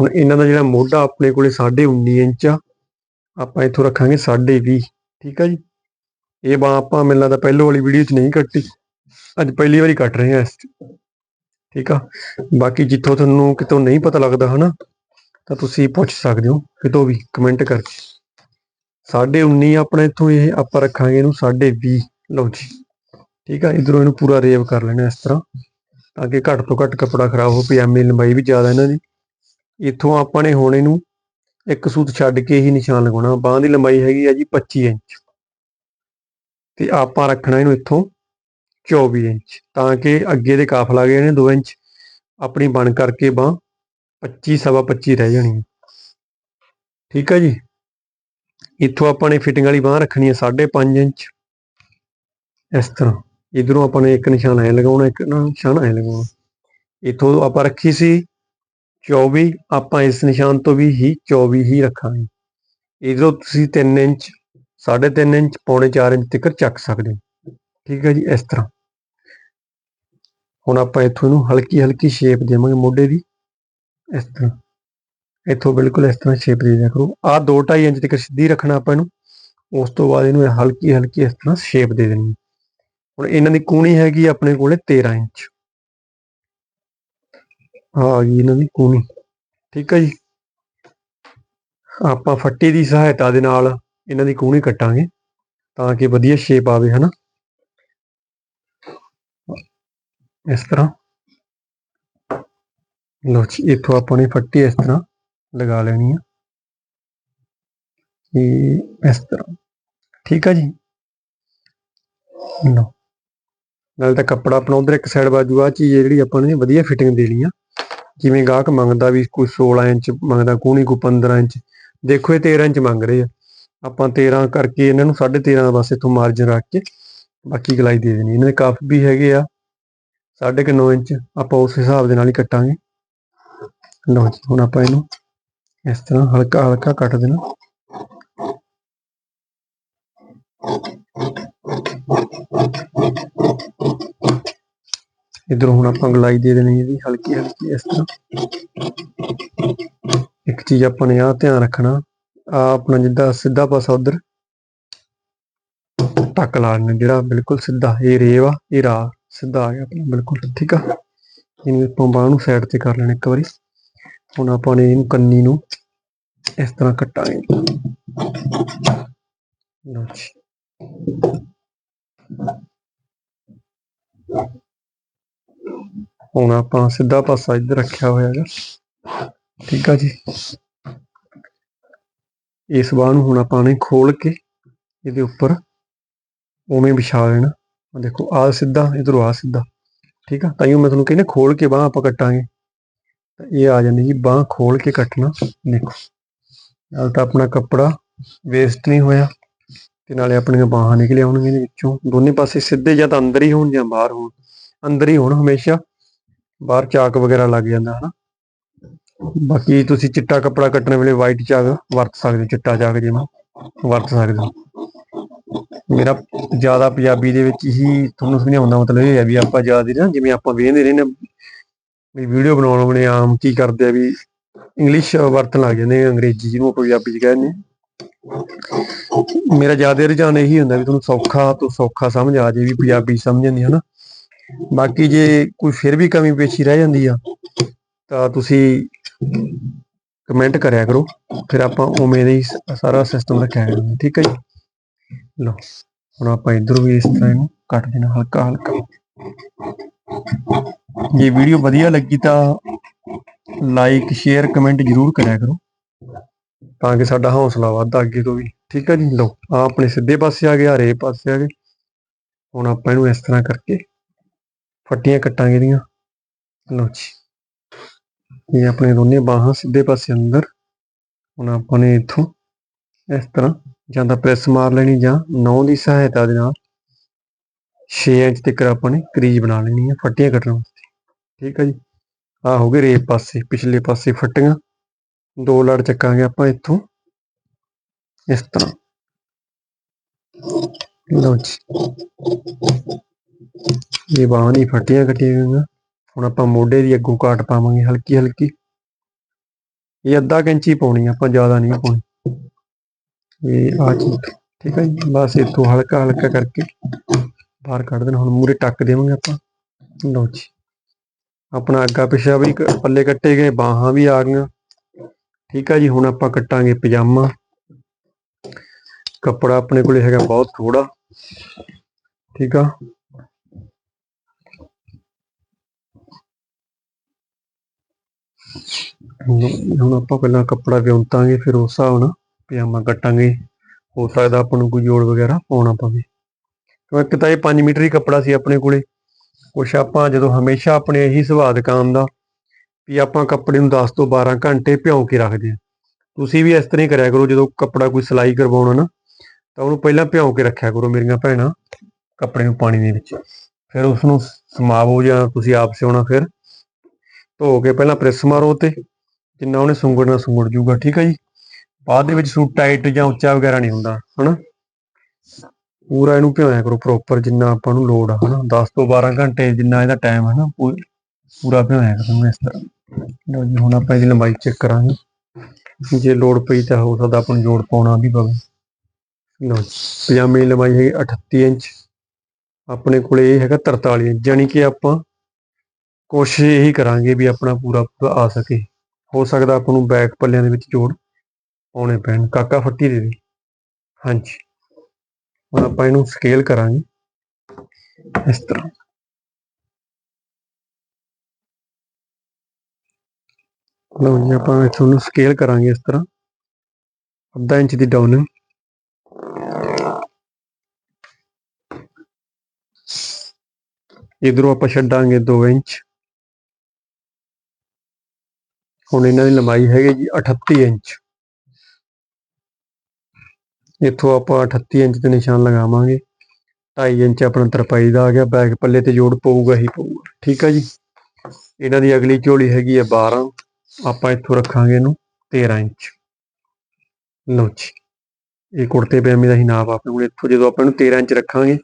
ਹੁਣ ਇਹਨਾਂ ਦਾ ਜਿਹੜਾ ਮੋਢਾ ਆਪਣੇ ਕੋਲੇ 19.5 ਇੰਚ ਆ, ਆਪਾਂ ਇੱਥੋਂ ਰੱਖਾਂਗੇ 20.5 ਠੀਕ ਆ ਜੀ? ਇਹ ਬਾਂ ਆਪਾਂ ਮੈਨੂੰ ਲੱਗਦਾ ਪਹਿਲੋ ਵਾਲੀ ਵੀਡੀਓ 'ਚ ਨਹੀਂ ਕੱਟੀ। ਅੱਜ ਪਹਿਲੀ ਵਾਰੀ ਕੱਟ ਰਹੇ ਹਾਂ ਇਸ ਠੀਕ ਆ? ਬਾਕੀ ਜਿੱਥੋਂ ਤੁਹਾਨੂੰ ਕਿਤੋਂ ਨਹੀਂ ਪਤਾ ਲੱਗਦਾ ਹਨਾ, ਤਾਂ ਤੁਸੀਂ ਪੁੱਛ ਸਕਦੇ ਹੋ, ਕਿਤੋਂ ਵੀ ਕਮੈਂਟ ਕਰਕੇ। 19.5 ਆਪਣੇ ਇੱਥੋਂ ਇਹ ਆਪਾਂ ਰੱਖਾਂਗੇ ਇਹਨੂੰ 20.5 ਲਓ ਜੀ। ਠੀਕ ਆ, ਇਧਰੋਂ ਇਹਨੂੰ ਪੂਰਾ ਰੇਵ ਕਰ ਲੈਣਾ ਇਸ ਤਰ੍ਹਾਂ। ਤਾਂ ਕਿ ਘੱਟ ਤੋਂ ਘੱਟ ਕੱਪੜਾ ਖਰਾਬ ਹੋ ਪਜਾਮੇ ਦੀ ਲੰਬਾਈ ਵੀ ਜ਼ਿਆਦਾ ਇਹਨਾਂ ਦੀ। ਇੱਥੋਂ ਆਪਾਂ ਨੇ ਹੁਣ ਇਹਨੂੰ ਇੱਕ ਸੂਤ ਛੱਡ ਕੇ ਹੀ ਨਿਸ਼ਾਨ ਲਗਾਉਣਾ। ਬਾਹ ਦੀ ਲੰਬਾਈ ਹੈਗੀ ਆ ਜੀ 25 ਇੰਚ। ਤੇ ਆਪਾਂ ਰੱਖਣਾ ਇਹਨੂੰ ਇੱਥੋਂ 24 ਇੰਚ। ਤਾਂ ਕਿ ਅੱਗੇ ਦੇ ਕਾਫ ਲਾ ਗਏ ਨੇ 2 ਇੰਚ। ਆਪਣੀ ਬਣ ਕਰਕੇ ਬਾਹ 25 ਸਵਾ 25 ਰਹਿ ਜਾਣੀ ਠੀਕ ਹੈ ਜੀ। ਇੱਥੋਂ ਆਪਾਂ ਨੇ ਫਿਟਿੰਗ ਵਾਲੀ ਬਾਹ ਰੱਖਣੀ ਹੈ 5.5 ਇੰਚ। ਇਸ ਤਰ੍ਹਾਂ। ਇਧਰੋਂ ਆਪਾਂ ਨੇ ਇੱਕ ਨਿਸ਼ਾਨ ਐ ਲਗਾਉਣਾ, ਇੱਕ ਨਿਸ਼ਾਨ ਐ ਲਗਾਉਣਾ। ਇੱਥੋਂ ਆਪਾਂ ਰੱਖੀ ਸੀ 24 ਆਪਾਂ ਇਸ ਨਿਸ਼ਾਨ ਤੋਂ ਵੀ ਹੀ 24 ਹੀ ਰੱਖਾਂਗੇ। ਇਧਰੋਂ ਤੁਸੀਂ 3 ਇੰਚ 3.5 ਇੰਚ, ਪੌਣੇ 4 ਇੰਚ ਤੱਕ ਚੱਕ ਸਕਦੇ ਹੋ। ਠੀਕ ਹੈ ਜੀ, ਇਸ ਤਰ੍ਹਾਂ। ਹੁਣ ਆਪਾਂ ਇੱਥੋਂ ਇਹਨੂੰ ਹਲਕੀ ਹਲਕੀ ਸ਼ੇਪ ਦੇਵਾਂਗੇ ਮੋਢੇ ਦੀ। ਇਸ ਤਰ੍ਹਾਂ। ਇੱਥੋਂ ਬਿਲਕੁਲ ਇਸ ਤਰ੍ਹਾਂ ਸ਼ੇਪ ਦੇ ਦਿਆ ਕਰੋ। ਆਹ 2.5 ਇੰਚ ਤੱਕ ਸਿੱਧੀ ਰੱਖਣਾ ਆਪਾਂ ਇਹਨੂੰ। ਉਸ ਤੋਂ ਬਾਅਦ ਇਹਨੂੰ ਹਲਕੀ ਹਲਕੀ ਇਸ ਤਰ੍ਹਾਂ ਸ਼ੇਪ ਦੇ ਦੇਣੀ। ਹੁਣ ਇਹਨਾਂ ਦੀ ਕੂਣੀ ਹੈਗੀ ਆਪਣੇ ਕੋਲੇ 13 ਇੰਚ। ਆ ਗਈ ਇਹਨਾਂ ਦੀ ਕੂਣੀ। ਠੀਕ ਹੈ ਜੀ? ਆਪਾਂ ਫੱਟੀ ਦੀ ਸਹਾਇਤਾ ਦੇ ਨਾਲ ਇਹਨਾਂ ਦੀ ਕੂਣੀ ਕੱਟਾਂਗੇ ਤਾਂ ਕਿ ਵਧੀਆ ਸ਼ੇਪ ਆਵੇ, ਹਨਾ? ਇਸ ਤਰ੍ਹਾਂ। ਲੋ ਜੀ, ਇੱਥੋਂ ਆਪਾਂ ਨੇ ਫੱਟੀ ਇਸ ਤਰ੍ਹਾਂ ਲਗਾ ਲੈਣੀ ਆ। ਇਹ ਇਸ ਤਰ੍ਹਾਂ। ਠੀਕ ਆ ਜੀ? ਲੋ ਨਾਲ ਤਾਂ ਕੱਪੜਾ ਆਪਣਾ ਉਧਰ ਇੱਕ ਸਾਈਡ ਬਾਜੂ ਆ ਚੀਜ਼ ਜਿਹੜੀ ਆਪਾਂ ਨੇ ਵਧੀਆ ਫਿਟਿੰਗ ਦੇਣੀ ਆ। ਜਿਵੇਂ ਗਾਹਕ ਮੰਗਦਾ ਵੀ ਕੋਈ 16 ਇੰਚ, ਮੰਗਦਾ ਕੋਣੀ ਕੋ 15 ਇੰਚ। ਦੇਖੋ ਇਹ 13 ਇੰਚ ਮੰਗ ਰਹੇ ਆ। ਆਪਾਂ 13 ਕਰਕੇ ਇਹਨਾਂ ਨੂੰ 13.5 ਬਸ ਇੱਥੋਂ ਮਾਰਜਨ ਰੱਖ ਕੇ ਬਾਕੀ ਗਲਾਈ ਦੇ ਦੇਣੀ। ਇਹਨਾਂ ਦੇ ਕਾਫ ਵੀ ਹੈਗੇ ਆ 9.5 ਇੰਚ। ਆਪਾਂ ਉਸ ਹਿਸਾਬ ਦੇ ਨਾਲ ਹੀ ਕੱਟਾਂਗੇ। ਲਓ ਜੀ, ਹੁਣ ਆਪਾਂ ਇਹਨੂੰ ਇਸ ਤਰ੍ਹਾਂ ਹਲਕਾ ਹਲਕਾ ਕੱਟ ਦੇਣਾ। ਇਧਰ ਹੁਣ ਆਪਾਂ ਗਲਾਈ ਦੇ ਦੇਣੀ ਇਹਦੀ ਹਲਕੀ ਹਲਕੀ ਇਸ ਤਰ੍ਹਾਂ। ਇੱਕ ਚੀਜ਼ ਆਪਾਂ ਨੇ ਆ ਧਿਆਨ ਰੱਖਣਾ ਆ ਆਪਣਾ ਜਿੱਦਾਂ ਸਿੱਧਾ ਪਾਸਾ ਉਧਰ ਟੱਕ ਲਾ ਲੈਣਾ ਜਿਹੜਾ ਬਿਲਕੁਲ ਸਿੱਧਾ, ਇਹ ਰੇਵ ਆ ਇਹ ਰਾ ਸਿੱਧਾ ਆ ਗਿਆ ਆਪਣਾ, ਬਿਲਕੁਲ ਠੀਕ ਆ। ਇਹਨੂੰ ਆਪਾਂ ਬਾਹ ਨੂੰ ਸਾਈਡ ਤੇ ਕਰ ਲੈਣਾ ਇੱਕ ਵਾਰੀ। ਹੁਣ ਆਪਾਂ ਨੇ ਇਹਨੂੰ ਕੰਨੀ ਨੂੰ ਇਸ ਤਰ੍ਹਾਂ ਕੱਟਾਂਗੇ। ਲਓ ਹੁਣ ਆਪਾਂ ਸਿੱਧਾ ਪਾਸਾ ਇੱਧਰ ਰੱਖਿਆ ਹੋਇਆ ਹੈਗਾ। ਠੀਕ ਆ ਜੀ। ਇਸ ਬਾਹ ਨੂੰ ਹੁਣ ਆਪਾਂ ਨੇ ਖੋਲ ਕੇ ਇਹਦੇ ਉੱਪਰ ਉਵੇਂ ਵਿਛਾ ਲੈਣਾ। ਦੇਖੋ ਆ ਸਿੱਧਾ, ਇਧਰੋਂ ਆ ਸਿੱਧਾ। ਠੀਕ ਆ? ਤਾਈਓ ਮੈਂ ਤੁਹਾਨੂੰ ਕਹਿੰਦਾ, ਖੋਲ ਕੇ ਬਾਹ ਆਪਾਂ ਕੱਟਾਂਗੇ। ਇਹ ਆ ਜਾਂਦੀ ਜੀ, ਬਾਹ ਖੋਲ ਕੇ ਕੱਟਣਾ, ਦੇਖੋ। ਨਾਲ ਤਾਂ ਆਪਣਾ ਕੱਪੜਾ ਵੇਸਟ ਨਹੀਂ ਹੋਇਆ ਤੇ ਨਾਲੇ ਆਪਣੀਆਂ ਬਾਹਾਂ ਨਿਕਲ ਆਉਣਗੀਆਂ ਇਹਦੇ ਵਿੱਚੋਂ। ਦੋਨੇ ਪਾਸੇ ਸਿੱਧੇ ਜਾਂ ਤਾਂ ਅੰਦਰ ਹੀ ਹੋਣ ਜਾਂ ਬਾਹਰ ਹੋਣ। ਅੰਦਰ ਹੀ ਹੋਣ ਹਮੇਸ਼ਾ। ਬਾਹਰ ਚਾਕ ਵਗੈਰਾ ਲੱਗ ਜਾਂਦਾ, ਹਨਾ। ਬਾਕੀ ਤੁਸੀਂ ਚਿੱਟਾ ਕੱਪੜਾ ਕੱਟਣ ਵੇਲੇ ਵਾਈਟ ਚਾਕ ਵਰਤ ਸਕਦੇ ਹੋ, ਚਿੱਟਾ ਚਾਕ ਜਿਵੇਂ ਵਰਤ ਸਕਦੇ ਹੋ। ਮੇਰਾ ਜ਼ਿਆਦਾ ਪੰਜਾਬੀ ਦੇ ਵਿੱਚ ਹੀ ਤੁਹਾਨੂੰ ਸਮਝਾਉਣ ਮਤਲਬ ਇਹ ਹੈ ਵੀ ਆਪਾਂ ਜ਼ਿਆਦਾ ਨਾ ਜਿਵੇਂ ਆਪਾਂ ਵੇਖਦੇ ਰਹਿੰਦੇ ਨੇ ਵੀ ਵੀਡੀਓ ਬਣਾਉਣ ਵਾਲੇ ਆਮ ਕੀ ਕਰਦੇ ਆ ਵੀ ਇੰਗਲਿਸ਼ ਵਰਤਣ ਲੱਗ ਜਾਂਦੇ ਆ, ਅੰਗਰੇਜ਼ੀ ਜਿਹਨੂੰ ਪੰਜਾਬੀ ਚ ਕਹਿੰਦੇ ਮੇਰਾ ਜ਼ਿਆਦਾ ਰੁਝਾਨ ਇਹੀ ਹੁੰਦਾ ਵੀ ਤੁਹਾਨੂੰ ਸੌਖਾ ਤੋਂ ਸੌਖਾ ਸਮਝ ਆ ਜੇ ਵੀ ਪੰਜਾਬੀ ਸਮਝ ਜਾਂਦੀ ਹੈ ਨਾ। ਬਾਕੀ ਜੇ ਕੋਈ ਫਿਰ ਵੀ ਕਮੀ ਪੇਸ਼ੀ ਰਹਿ ਜਾਂਦੀ ਆ, ਤਾਂ ਤੁਸੀਂ ਕਮੈਂਟ ਕਰਿਆ ਕਰੋ, ਫਿਰ ਆਪਾਂ ਉਵੇਂ ਦਾ ਹੀ ਸਾਰਾ ਸਿਸਟਮ ਰੱਖਿਆ ਕਰਾਂਗੇ, ਠੀਕ ਹੈ ਜੀ? ਲਓ, ਹੁਣ ਆਪਾਂ ਇਧਰ ਵੀ ਇਸ ਤਰ੍ਹਾਂ ਇਹਨੂੰ ਕੱਟ ਦੇਣਾ ਹਲਕਾ ਹਲਕਾ ਜੇ ਵੀਡੀਓ ਵਧੀਆ ਲੱਗੀ ਤਾਂ ਲਾਈਕ ਸ਼ੇਅਰ ਕਮੈਂਟ ਜ਼ਰੂਰ ਕਰਿਆ ਕਰੋ। ਤਾਂ ਕਿ ਸਾਡਾ ਹੌਸਲਾ ਵੱਧਦਾ ਅੱਗੇ ਤੋਂ ਵੀ। ਠੀਕ ਹੈ ਜੀ? ਲਓ ਆ ਆਪਣੇ ਸਿੱਧੇ ਪਾਸੇ ਆ ਗਿਆ ਰੇ ਪਾਸੇ ਆ ਗਏ। ਹੁਣ ਆਪਾਂ ਇਹਨੂੰ ਇਸ ਤਰ੍ਹਾਂ ਕਰਕੇ ਫੱਟੀਆਂ ਕੱਟਾਂਗੇ ਇਹਦੀਆਂ। ਲਓ ਜੀ। ਇਹ ਆਪਣੇ ਦੋਨੇ ਬਾਹਾਂ ਸਿੱਧੇ ਪਾਸੇ ਅੰਦਰ। ਹੁਣ ਆਪਾਂ ਨੇ ਇੱਥੋਂ ਇਸ ਤਰ੍ਹਾਂ ਜਾਂ ਤਾਂ ਪ੍ਰੈਸ ਮਾਰ ਲੈਣੀ ਜਾਂ ਨੌ ਦੀ ਸਹਾਇਤਾ ਦੇ ਨਾਲ 6 ਇੰਚ ਤੱਕ ਆਪਾਂ ਨੇ ਕਰੀਜ ਬਣਾ ਲੈਣੀ ਹੈ ਫੱਟੀਆਂ ਕੱਟਣ ਵਾਸਤੇ। ਠੀਕ ਆ ਜੀ। ਆ ਹੋ ਗਏ ਰੇਪ ਪਾਸੇ, ਪਿਛਲੇ ਪਾਸੇ ਫੱਟੀਆਂ। ਦੋ ਲੜ ਚੱਕਾਂਗੇ ਆਪਾਂ ਇੱਥੋਂ। ਇਸ ਤਰ੍ਹਾਂ। ਲਓ ਜੀ। ਇਹ ਬਾਹਾਂ ਦੀ ਫੱਟੀਆਂ ਕੱਟੀਆਂ ਗਈਆਂ। ਹੁਣ ਆਪਾਂ ਮੋਢੇ ਦੀ ਅੱਗੋਂ ਕਾਟ ਪਾਵਾਂਗੇ ਹਲਕੀ ਹਲਕੀ। ਇਹ ਅੱਧਾ ਕੈਂਚੀ ਪਾਉਣੀ ਆਪਾਂ ਜ਼ਿਆਦਾ ਨਹੀਂ ਪਾਉਣੀ। ਇਹ ਆ ਚੀਜ਼। ਠੀਕ ਹੈ ਜੀ। ਬਸ ਇੱਥੋਂ ਹਲਕਾ ਹਲਕਾ ਕਰਕੇ ਬਾਹਰ ਕੱਢ ਦੇਣਾ। ਹੁਣ ਮੂਰੇ ਟੱਕ ਦੇਵਾਂਗੇ ਆਪਾਂ। ਲਓ ਜੀ। ਆਪਣਾ ਅੱਗਾ ਪਿਛਾ ਵੀ ਪੱਲੇ ਕੱਟੇ ਗਏ, ਬਾਹਾਂ ਵੀ ਆ ਗਈਆਂ। ਠੀਕ ਆ ਜੀ, ਹੁਣ ਆਪਾਂ ਕੱਟਾਂਗੇ ਪਜਾਮਾ। ਕੱਪੜਾ ਆਪਣੇ ਕੋਲੇ ਹੈਗਾ ਬਹੁਤ ਥੋੜਾ ਠੀਕ ਆ। ਹੁਣ ਆਪਾਂ ਪਹਿਲਾਂ ਕੱਪੜਾ ਵਿਉਂਤਾਂਗੇ, ਫਿਰ ਉਸ ਹਿਸਾਬ ਨਾਲ ਪਜਾਮਾ ਕੱਟਾਂਗੇ। ਹੋ ਸਕਦਾ ਆਪਾਂ ਨੂੰ ਕੋਈ ਜੋੜ ਵਗੈਰਾ ਪਾਉਣਾ ਪਵੇ। ਕਿਉਂ ਇੱਕ ਤਾਂ ਇਹ 5 ਮੀਟਰ ਹੀ ਕੱਪੜਾ ਸੀ ਆਪਣੇ ਕੋਲੇ। ਕੁਛ ਆਪਾਂ ਜਦੋਂ ਹਮੇਸ਼ਾ ਆਪਣੇ ਇਹੀ ਸੁਭਾਅ ਦਾ ਕੰਮ ਦਾ ਵੀ ਆਪਾਂ ਕੱਪੜੇ ਨੂੰ 10 ਤੋਂ 12 ਘੰਟੇ ਭਿਉਂ ਕੇ ਰੱਖਦੇ ਆ ਤੁਸੀਂ ਵੀ ਇਸ ਤਰ੍ਹਾਂ ਹੀ ਕਰਿਆ ਕਰੋ, ਜਦੋਂ ਕੱਪੜਾ ਕੋਈ ਸਿਲਾਈ ਕਰਵਾਉਣਾ ਨਾ, ਤਾਂ ਉਹਨੂੰ ਪਹਿਲਾਂ ਭਿਉਂ ਕੇ ਰੱਖਿਆ ਕਰੋ ਮੇਰੀਆਂ ਭੈਣਾਂ ਕੱਪੜੇ ਨੂੰ ਪਾਣੀ ਦੇ ਵਿੱਚ। ਫਿਰ ਉਸ ਨੂੰ ਸਮਾਵੋ ਜਾਂ ਤੁਸੀਂ ਆਪ ਸਿਉਣਾ ਫਿਰ। ਧੋ ਕੇ ਪਹਿਲਾਂ ਪ੍ਰੈਸ ਮਾਰੋ ਤੇ ਜਿੰਨਾ ਉਹਨੇ ਸੁੰਗੜਨਾ ਸੁੰਗੜ ਜੂਗਾ, ਠੀਕ ਹੈ ਜੀ? ਬਾਅਦ ਦੇ ਵਿੱਚ ਸੂਟ ਟਾਈਟ ਜਾਂ ਉੱਚਾ ਵਗੈਰਾ ਨਹੀਂ ਹੁੰਦਾ, ਹਨਾ? ਪੂਰਾ ਇਹਨੂੰ ਭਿਉਇਆ ਕਰੋ ਪ੍ਰੋਪਰ ਜਿੰਨਾ ਆਪਾਂ ਨੂੰ ਲੋੜ ਆ, ਹਨਾ? 10 ਤੋਂ 12 ਘੰਟੇ ਜਿੰਨਾ ਇਹਦਾ ਟਾਈਮ ਹੈ ਨਾ ਪੂ- ਪੂਰਾ ਭਿਉਇਆ ਕਰੋ ਇਸ ਤਰ੍ਹਾਂ। ਲਓ ਜੀ, ਹੁਣ ਆਪਾਂ ਇਹਦੀ ਲੰਬਾਈ ਚੈੱਕ ਕਰਾਂਗੇ। ਜੇ ਲੋੜ ਪਈ ਤਾਂ ਹੋ ਸਕਦਾ ਆਪਾਂ ਨੂੰ ਜੋੜ ਪਾਉਣਾ ਵੀ ਪਵੇ। ਲਓ ਜੀ, ਪਜਾਮੇ ਦੀ ਲੰਬਾਈ ਹੈਗੀ 38 ਇੰਚ। ਆਪਣੇ ਕੋਲ ਇਹ ਹੈਗਾ 43 ਇੰਚ ਯਾਨੀ ਕਿ ਆਪਾਂ ਕੋਸ਼ਿਸ਼ ਇਹੀ ਕਰਾਂਗੇ ਵੀ ਆਪਣਾ ਪੂਰਾ ਪੂਰਾ ਆ ਸਕੇ। ਹੋ ਸਕਦਾ ਆਪਾਂ ਨੂੰ ਬੈਕ ਪੱਲਿਆਂ ਦੇ ਵਿੱਚ ਜੋੜ ਪਾਉਣੇ ਪੈਣ। ਕਾਕਾ ਫੱਟੀ ਦੇ ਦੇ। ਹਾਂਜੀ। ਹੁਣ ਆਪਾਂ ਇਹਨੂੰ ਸਕੇਲ ਕਰਾਂਗੇ। ਇਸ ਤਰ੍ਹਾਂ। ਲਓ ਜੀ, ਆਪਾਂ ਇੱਥੋਂ ਨੂੰ ਸਕੇਲ ਕਰਾਂਗੇ ਇਸ ਤਰ੍ਹਾਂ। ਅੱਧਾ ਇੰਚ ਦੀ ਡਾਊਨਿੰਗ ਇਧਰੋਂ ਆਪਾਂ ਛੱਡਾਂਗੇ 2 ਇੰਚ। ਹੁਣ ਇਹਨਾਂ ਦੀ ਲੰਬਾਈ ਹੈਗੀ ਜੀ 38 ਇੰਚ। ਇੱਥੋਂ ਆਪਾਂ 38 ਇੰਚ ਤੇ ਨਿਸ਼ਾਨ ਲਗਾਵਾਂਗੇ। 2.5 ਇੰਚ ਆਪਣਾ ਤਰਪਾਈ ਦਾ ਆ ਗਿਆ, ਬੈਕ ਪੱਲੇ ਤੇ ਜੋੜ ਪਊਗਾ ਹੀ ਪਊਗਾ। ਠੀਕ ਹੈ ਜੀ? ਇਹਨਾਂ ਦੀ ਅਗਲੀ ਝੋਲੀ ਹੈਗੀ ਹੈ 12 ਆਪਾਂ ਇੱਥੋਂ ਰੱਖਾਂਗੇ ਇਹਨੂੰ 13 ਇੰਚ। ਲਓ ਜੀ, ਇਹ ਕੁੜਤੇ ਪਜਾਮੇ ਦਾ ਹੀ ਨਾਪ ਆਪਣੇ ਕੋਲ ਇੱਥੋਂ ਜਦੋਂ ਆਪਾਂ ਇਹਨੂੰ 13 ਇੰਚ ਰੱਖਾਂਗੇ,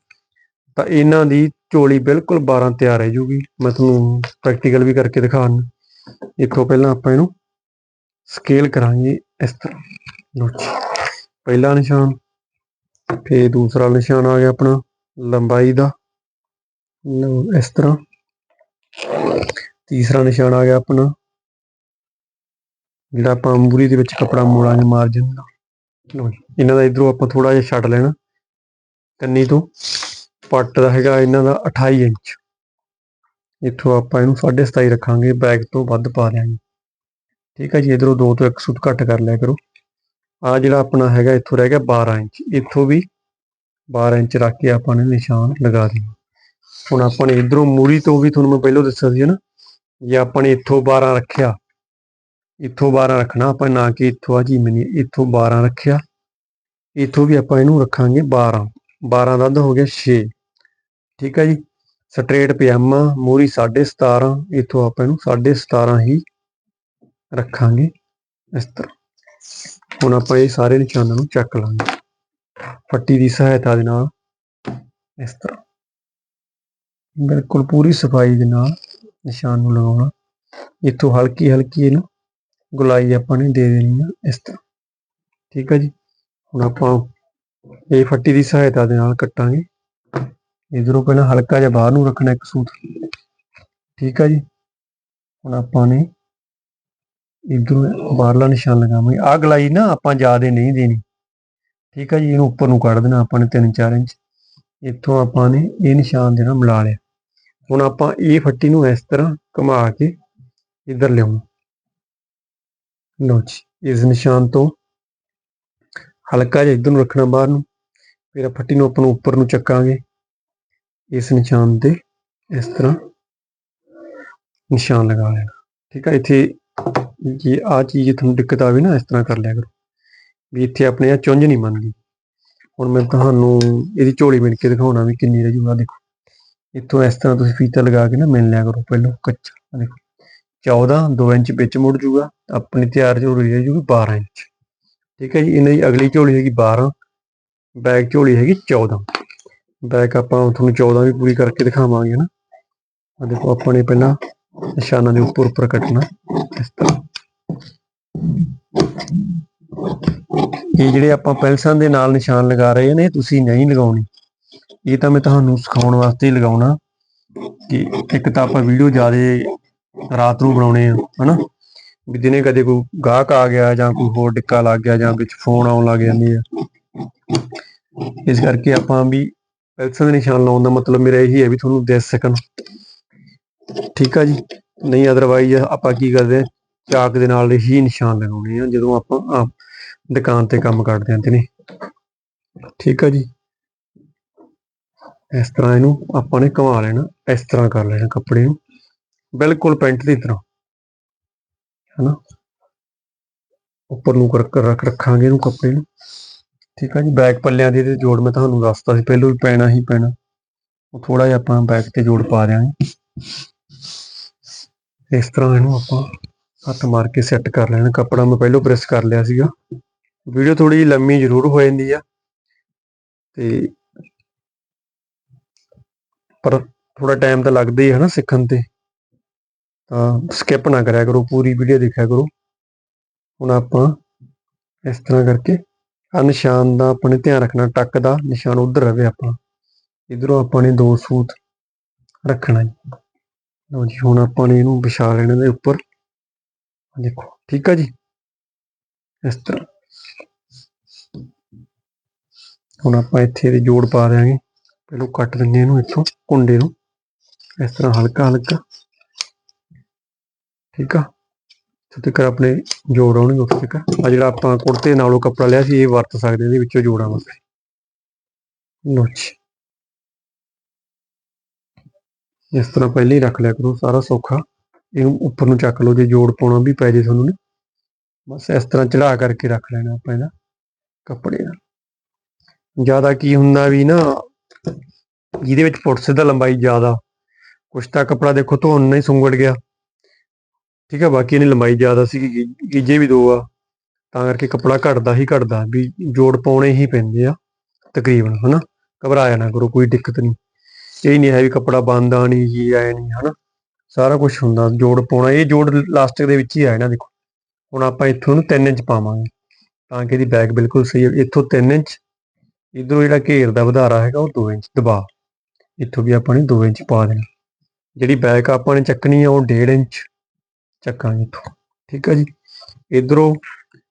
ਤਾਂ ਇਹਨਾਂ ਦੀ ਝੋਲੀ ਬਿਲਕੁਲ 12 ਤਿਆਰ ਹੈ ਜੂਗੀ। ਮੈਂ ਤੁਹਾਨੂੰ ਪ੍ਰੈਕਟੀਕਲ ਵੀ ਕਰਕੇ ਦਿਖਾਉਣਾ। ਇੱਥੋਂ ਪਹਿਲਾਂ ਆਪਾਂ ਇਹਨੂੰ ਸਕੇਲ ਕਰਾਂਗੇ ਇਸ ਤਰ੍ਹਾਂ। ਲਓ ਜੀ। ਪਹਿਲਾ ਨਿਸ਼ਾਨ ਫਿਰ ਦੂਸਰਾ ਨਿਸ਼ਾਨ ਆ ਗਿਆ ਆਪਣਾ ਲੰਬਾਈ ਦਾ। ਲਓ, ਇਸ ਤਰ੍ਹਾਂ। ਤੀਸਰਾ ਨਿਸ਼ਾਨ ਆ ਗਿਆ ਆਪਣਾ, ਜਿਹੜਾ ਆਪਾਂ ਮੂਰੀ ਦੇ ਵਿੱਚ ਕਪੜਾ ਮੋੜਾਂਗੇ ਮਾਰਜਨ ਦਾ ਲਓ ਇਹਨਾਂ ਦਾ ਇਧਰੋਂ ਆਪਾਂ ਥੋੜਾ ਜਿਹਾ ਛੱਡ ਲੈਣਾ। ਕੰਨੀ ਤੋਂ ਪੱਟ ਦਾ ਹੈਗਾ ਇਹਨਾਂ ਦਾ 28 ਇੰਚ। ਇੱਥੋਂ ਆਪਾਂ ਇਹਨੂੰ 27.5 ਰੱਖਾਂਗੇ ਬੈਗ ਤੋਂ ਵੱਧ ਪਾ ਦਿਆਂਗੇ। ਠੀਕ ਹੈ ਜੀ, ਇਧਰੋਂ 2 ਤੋਂ 1 ਸੂਤ ਘੱਟ ਕਰ ਲਿਆ ਕਰੋ। ਆ ਜਿਹੜਾ ਆਪਣਾ ਹੈਗਾ, ਇੱਥੋਂ ਰਹਿ ਗਿਆ 12 ਇੰਚ। ਇੱਥੋਂ ਵੀ 12 ਇੰਚ ਰੱਖ ਕੇ ਆਪਾਂ ਨੇ ਨਿਸ਼ਾਨ ਲਗਾ ਦੇਣਾ ਹੁਣ ਆਪਾਂ ਨੇ ਇਧਰੋਂ ਮੂਰੀ ਤੋਂ ਵੀ ਤੁਹਾਨੂੰ ਮੈਂ ਪਹਿਲਾਂ ਦੱਸਿਆ ਸੀ ਨਾ, ਜੇ ਆਪਾਂ ਨੇ ਇੱਥੋਂ 12 ਰੱਖਿਆ, ਇੱਥੋਂ 12 ਰੱਖਣਾ, ਆਪਾਂ ਨਾ ਕਿ ਇੱਥੋਂ ਆ ਜੀ ਮੈਨੇ ਇੱਥੋਂ 12 ਰੱਖਿਆ, ਇੱਥੋਂ ਵੀ ਆਪਾਂ ਇਹਨੂੰ ਰੱਖਾਂਗੇ 12 12 ਦਾ ਅੱਧ ਹੋ ਗਿਆ 6 ਠੀਕ ਹੈ ਜੀ? ਸਟ੍ਰੇਟ ਪਜਾਮਾ ਮੂਰੀ 17.5 ਇੱਥੋਂ ਆਪਾਂ ਇਹਨੂੰ 17.5 ਹੀ ਰੱਖਾਂਗੇ ਇਸ ਤਰ੍ਹਾਂ। ਹੁਣ ਆਪਾਂ ਇਹ ਸਾਰੇ ਨਿਸ਼ਾਨਾਂ ਨੂੰ ਚੱਕ ਲਾਂਗੇ। ਪੱਟੀ ਦੀ ਸਹਾਇਤਾ ਦੇ ਨਾਲ ਇਸ ਤਰ੍ਹਾਂ। ਬਿਲਕੁਲ ਪੂਰੀ ਸਫ਼ਾਈ ਦੇ ਨਾਲ ਨਿਸ਼ਾਨ ਨੂੰ ਲਗਾਉਣਾ। ਇੱਥੋਂ ਹਲਕੀ ਹਲਕੀ ਇਹਨੂੰ ਗੁਲਾਈ ਆਪਾਂ ਨੇ ਦੇ ਦੇਣੀ ਆ ਇਸ ਤਰ੍ਹਾਂ। ਠੀਕ ਆ ਜੀ? ਹੁਣ ਆਪਾਂ ਇਹ ਫੱਟੀ ਦੀ ਸਹਾਇਤਾ ਦੇ ਨਾਲ ਕੱਟਾਂਗੇ। ਇਧਰੋਂ ਪਹਿਲਾਂ ਹਲਕਾ ਜਿਹਾ ਬਾਹਰ ਨੂੰ ਰੱਖਣਾ ਇੱਕ ਸੂਤ। ਠੀਕ ਆ ਜੀ? ਹੁਣ ਆਪਾਂ ਨੇ ਇਧਰੋਂ ਬਾਹਰਲਾ ਨਿਸ਼ਾਨ ਲਗਾਵਾਂਗੇ। ਆ ਗਲਾਈ ਨਾ ਆਪਾਂ ਜ਼ਿਆਦਾ ਨਹੀਂ ਦੇਣੀ। ਠੀਕ ਹੈ ਜੀ, ਇਹਨੂੰ ਉੱਪਰ ਨੂੰ ਕੱਢ ਦੇਣਾ ਆਪਾਂ ਨੇ 3-4 ਇੰਚ। ਇੱਥੋਂ ਆਪਾਂ ਨੇ ਇਹ ਨਿਸ਼ਾਨ ਜਿਹੜਾ ਮਿਲਾ ਲਿਆ। ਹੁਣ ਆਪਾਂ ਇਹ ਫੱਟੀ ਨੂੰ ਇਸ ਤਰ੍ਹਾਂ ਘੁਮਾ ਕੇ ਇੱਧਰ ਲਿਆਉਣਾ। ਲਓ ਜੀ, ਇਸ ਨਿਸ਼ਾਨ ਤੋਂ ਹਲਕਾ ਜਿਹਾ ਇੱਧਰ ਨੂੰ ਰੱਖਣਾ ਬਾਹਰ ਨੂੰ। ਫਿਰ ਫੱਟੀ ਨੂੰ ਆਪਾਂ ਨੂੰ ਉੱਪਰ ਨੂੰ ਚੱਕਾਂਗੇ। ਇਸ ਨਿਸ਼ਾਨ ਤੇ ਇਸ ਤਰ੍ਹਾਂ ਨਿਸ਼ਾਨ ਲਗਾ ਲੈਣਾ ਠੀਕ ਹੈ ਇੱਥੇ ਜੇ ਆ ਚੀਜ਼ ਤੁਹਾਨੂੰ ਦਿੱਕਤ ਆਵੇ ਨਾ, ਇਸ ਤਰ੍ਹਾਂ ਕਰ ਲਿਆ ਕਰੋ। ਵੀ ਇੱਥੇ ਆਪਣੇ ਆ ਚੁੰਝ ਨਹੀਂ ਮੰਨਦੀ ਹੁਣ ਮੈਂ ਤੁਹਾਨੂੰ ਇਹਦੀ ਝੋਲੀ ਮਿਣ ਕੇ ਦਿਖਾਉਣਾ ਵੀ ਕਿੰਨੀ ਰਹਿ ਜੂਗਾ। ਦੇਖੋ। ਇੱਥੋਂ ਇਸ ਤਰ੍ਹਾਂ ਤੁਸੀਂ ਫੀਤਾ ਲਗਾ ਕੇ ਨਾ ਮਿਲ ਲਿਆ ਕਰੋ ਪਹਿਲਾਂ ਕੱਚਾ। ਆਹ ਦੇਖੋ। 14 2 ਇੰਚ ਵਿੱਚ ਮੁੜ ਜੂਗਾ। ਆਪਣੀ ਤਿਆਰ ਝੋਲੀ ਰਹਿ ਜੂਗੀ 12 ਇੰਚ। ਠੀਕ ਹੈ ਜੀ, ਇਹਨਾਂ ਦੀ ਅਗਲੀ ਝੋਲੀ ਹੈਗੀ 12 ਬੈਕ ਝੋਲੀ ਹੈਗੀ 14 ਬੈਕ ਆਪਾਂ ਤੁਹਾਨੂੰ 14 ਵੀ ਪੂਰੀ ਕਰਕੇ ਦਿਖਾਵਾਂਗੇ ਨਾ ਆ ਦੇਖੋ, ਆਪਾਂ ਨੇ ਪਹਿਲਾਂ ਨਿਸ਼ਾਨਾਂ ਦੇ ਉੱਪਰ ਉੱਪਰ ਕੱਟਣਾ। ਇਸ ਤਰ੍ਹਾਂ। ਇਹ ਜਿਹੜੇ ਆਪਾਂ ਪੈਨਸਾਂ ਦੇ ਨਾਲ ਨਿਸ਼ਾਨ ਲਗਾ ਰਹੇ ਨੇ ਤੁਸੀਂ ਨਹੀਂ ਲਗਾਉਣੀ। ਇਹ ਤਾਂ ਮੈਂ ਤੁਹਾਨੂੰ ਸਿਖਾਉਣ ਵਾਸਤੇ ਹੀ ਲਗਾਉਣਾ ਕਿ ਇੱਕ ਤਾਂ ਆਪਾਂ ਵੀਡੀਓ ਜ਼ਿਆਦਾ ਰਾਤ ਨੂੰ ਬਣਾਉਣੇ ਆ, ਹਨਾ? ਵੀ ਦਿਨੇ ਕਦੇ ਕੋਈ ਗਾਹਕ ਆ ਗਿਆ ਜਾਂ ਕੋਈ ਹੋਰ ਡਿੱਕਾ ਲੱਗ ਗਿਆ ਜਾਂ ਵਿੱਚ ਫੋਨ ਆਉਣ ਲੱਗ ਜਾਂਦੇ ਆ। ਇਸ ਕਰਕੇ ਆਪਾਂ ਵੀ ਪੈਨਸਲ ਦੇ ਨਿਸ਼ਾਨ ਲਾਉਣ ਦਾ ਮਤਲਬ ਮੇਰਾ ਇਹੀ ਹੈ ਵੀ ਤੁਹਾਨੂੰ ਦਿਸ ਸਕਣ। ਠੀਕ ਆ ਜੀ? ਨਹੀਂ ਅਦਰਵਾਈਜ਼ ਆਪਾਂ ਕੀ ਕਰਦੇ ਆ? ਚਾਕ ਦੇ ਨਾਲ ਹੀ ਨਿਸ਼ਾਨ ਲਗਾਉਣੇ ਆ, ਜਦੋਂ ਆਪਾਂ ਦੁਕਾਨ ਤੇ ਕੰਮ ਕਰਦੇ ਆਂ ਨੇ। ਠੀਕ ਆ ਜੀ। ਇਸ ਤਰ੍ਹਾਂ ਇਹਨੂੰ ਆਪਾਂ ਨੇ ਘੁਮਾ ਲੈਣਾ, ਇਸ ਤਰ੍ਹਾਂ ਕਰ ਲੈਣਾ ਕੱਪੜੇ ਨੂੰ। ਬਿਲਕੁਲ ਪੈਂਟ ਦੀ ਤਰ੍ਹਾਂ। ਹਨਾ? ਉੱਪਰ ਨੂੰ ਰੱਖ ਰੱਖਾਂਗੇ ਇਹਨੂੰ ਕੱਪੜੇ ਨੂੰ। ਠੀਕ ਆ ਜੀ। ਬੈਕ ਪੱਲਿਆਂ ਦੀ ਤੇ ਜੋੜ ਮੈਂ ਤੁਹਾਨੂੰ ਦੱਸਤਾ ਸੀ। ਪਹਿਲਾਂ ਵੀ ਪੈਣਾ ਹੀ ਪੈਣਾ। ਉਹ ਥੋੜਾ ਜਿਹਾ ਆਪਾਂ ਬੈਕ ਤੇ ਜੋੜ ਪਾ ਦਿਆਂਗੇ। ਇਸ ਤਰ੍ਹਾਂ ਇਹਨੂੰ ਆਪਾਂ ਹੱਥ ਮਾਰ ਕੇ ਸੈੱਟ ਕਰ ਲੈਣਾ। ਕੱਪੜਾ ਮੈਂ ਪਹਿਲਾਂ ਪ੍ਰੈਸ ਕਰ ਲਿਆ ਸੀਗਾ। ਵੀਡੀਓ ਥੋੜੀ ਜਿਹੀ ਲੰਮੀ ਜ਼ਰੂਰ ਹੋ ਜਾਂਦੀ ਆ। ਤੇ ਪਰ ਥੋੜਾ ਟਾਈਮ ਤਾਂ ਲੱਗਦਾ ਹੀ ਹੈ ਨਾ ਸਿੱਖਣ ਤੇ। ਤਾਂ ਸਕਿਪ ਨਾ ਕਰਿਆ ਕਰੋ, ਪੂਰੀ ਵੀਡੀਓ ਦੇਖਿਆ ਕਰੋ। ਹੁਣ ਆਪਾਂ ਇਸ ਤਰ੍ਹਾਂ ਕਰਕੇ ਆ ਨਿਸ਼ਾਨ ਦਾ ਆਪਣੇ ਧਿਆਨ ਰੱਖਣਾ, ਟੱਕ ਦਾ ਨਿਸ਼ਾਨ ਉਧਰ ਰਵੇ ਆਪਾਂ। ਇਧਰੋਂ ਆਪਾਂ ਨੇ ਦੋ ਸੂਤ ਰੱਖਣਾ ਜੀ। ਲਓ ਜੀ, ਹੁਣ ਆਪਾਂ ਨੇ ਇਹਨੂੰ ਵਿਛਾ ਲੈਣਾ ਦੇ ਉੱਪਰ। ਦੇਖੋ, ਠੀਕ ਆ ਜੀ? ਇਸ ਤਰ੍ਹਾਂ। ਹੁਣ ਆਪਾਂ ਇੱਥੇ ਇਹਦੇ ਜੋੜ ਪਾ ਦਿਆਂਗੇ। ਪਹਿਲਾਂ ਕੱਟ ਦਿੰਦੇ ਇਹਨੂੰ ਇੱਥੋਂ, ਕੁੰਡੇ ਨੂੰ। ਇਸ ਤਰ੍ਹਾਂ ਹਲਕਾ ਹਲਕਾ। ਠੀਕ ਆ? ਤੇ ਕਰ ਆਪਣੇ ਜੋੜ ਆਉਣਗੇ ਉੱਥੇ ਤੱਕ। ਆ ਜਿਹੜਾ ਆਪਾਂ ਕੁੜਤੇ ਨਾਲੋਂ ਕੱਪੜਾ ਲਿਆ ਸੀ, ਇਹ ਵਰਤ ਸਕਦੇ ਇਹਦੇ ਵਿੱਚੋਂ ਜੋੜਾਂ ਵਾਸਤੇ। ਲਓ ਇਸ ਤਰ੍ਹਾਂ ਪਹਿਲਾਂ ਹੀ ਰੱਖ ਲਿਆ ਕਰੋ, ਸਾਰਾ ਸੌਖਾ। ਇਹਨੂੰ ਉੱਪਰ ਨੂੰ ਚੱਕ ਲਓ, ਜੇ ਜੋੜ ਪਾਉਣਾ ਵੀ ਪੈ ਜੇ ਤੁਹਾਨੂੰ। ਨੇ ਬਸ ਇਸ ਤਰ੍ਹਾਂ ਚੜਾ ਕਰਕੇ ਰੱਖ ਲੈਣਾ ਆਪਾਂ ਇਹਦਾ ਕੱਪੜੇ ਦਾ। ਜ਼ਿਆਦਾ ਕੀ ਹੁੰਦਾ ਵੀ ਨਾ, ਜਿਹਦੇ ਵਿੱਚ ਪੁੱਟ ਦਾ ਲੰਬਾਈ ਜ਼ਿਆਦਾ, ਕੁਛ ਤਾਂ ਕੱਪੜਾ ਦੇਖੋ ਧੋਣ ਨਹੀਂ ਸੁੰਗੜ ਗਿਆ। ਠੀਕ ਹੈ ਬਾਕੀ ਇਹਦੀ ਲੰਬਾਈ ਜ਼ਿਆਦਾ ਸੀ ਗੀਜੇ ਵੀ ਦੋ ਆ। ਤਾਂ ਕਰਕੇ ਕੱਪੜਾ ਘਟਦਾ ਹੀ ਘਟਦਾ, ਵੀ ਜੋੜ ਪਾਉਣੇ ਹੀ ਪੈਂਦੇ ਆ, ਤਕਰੀਬਨ, ਹਨਾ? ਘਬਰਾਇਆ ਨਾ ਕਰੋ, ਕੋਈ ਦਿੱਕਤ ਨਹੀਂ। ਇਹ ਨਹੀਂ ਹੈ ਵੀ ਕੱਪੜਾ ਬੰਦਾ ਨਹੀਂ, ਜੀ ਆਇਆ ਨਹੀਂ, ਹਨਾ? ਸਾਰਾ ਕੁਝ ਹੁੰਦਾ, ਜੋੜ ਪਾਉਣਾ, ਇਹ ਜੋੜ ਲਾਸਟਿਕ ਦੇ ਵਿੱਚ ਹੀ ਆ ਨਾ ਦੇਖੋ। ਹੁਣ ਆਪਾਂ ਇੱਥੋਂ ਨੂੰ 3 ਇੰਚ ਪਾਵਾਂਗੇ। ਤਾਂ ਕਿ ਇਹਦੀ ਬੈਕ ਬਿਲਕੁਲ ਸਹੀ ਹੈ ਇੱਥੋਂ 3 ਇੰਚ ਇਧਰੋਂ ਜਿਹੜਾ ਘੇਰ ਦਾ ਵਧਾਰਾ ਹੈਗਾ ਉਹ 2 ਇੰਚ ਦਬਾ। ਇੱਥੋਂ ਵੀ ਆਪਾਂ ਨੇ 2 ਇੰਚ ਪਾ ਦੇਣਾ। ਜਿਹੜੀ ਬੈਕ ਆਪਾਂ ਨੇ ਚੱਕਣੀ ਆ ਉਹ 1.5 ਇੰਚ ਚੱਕਾਂਗੇ ਇੱਥੋਂ। ਠੀਕ ਹੈ ਜੀ? ਇਧਰੋਂ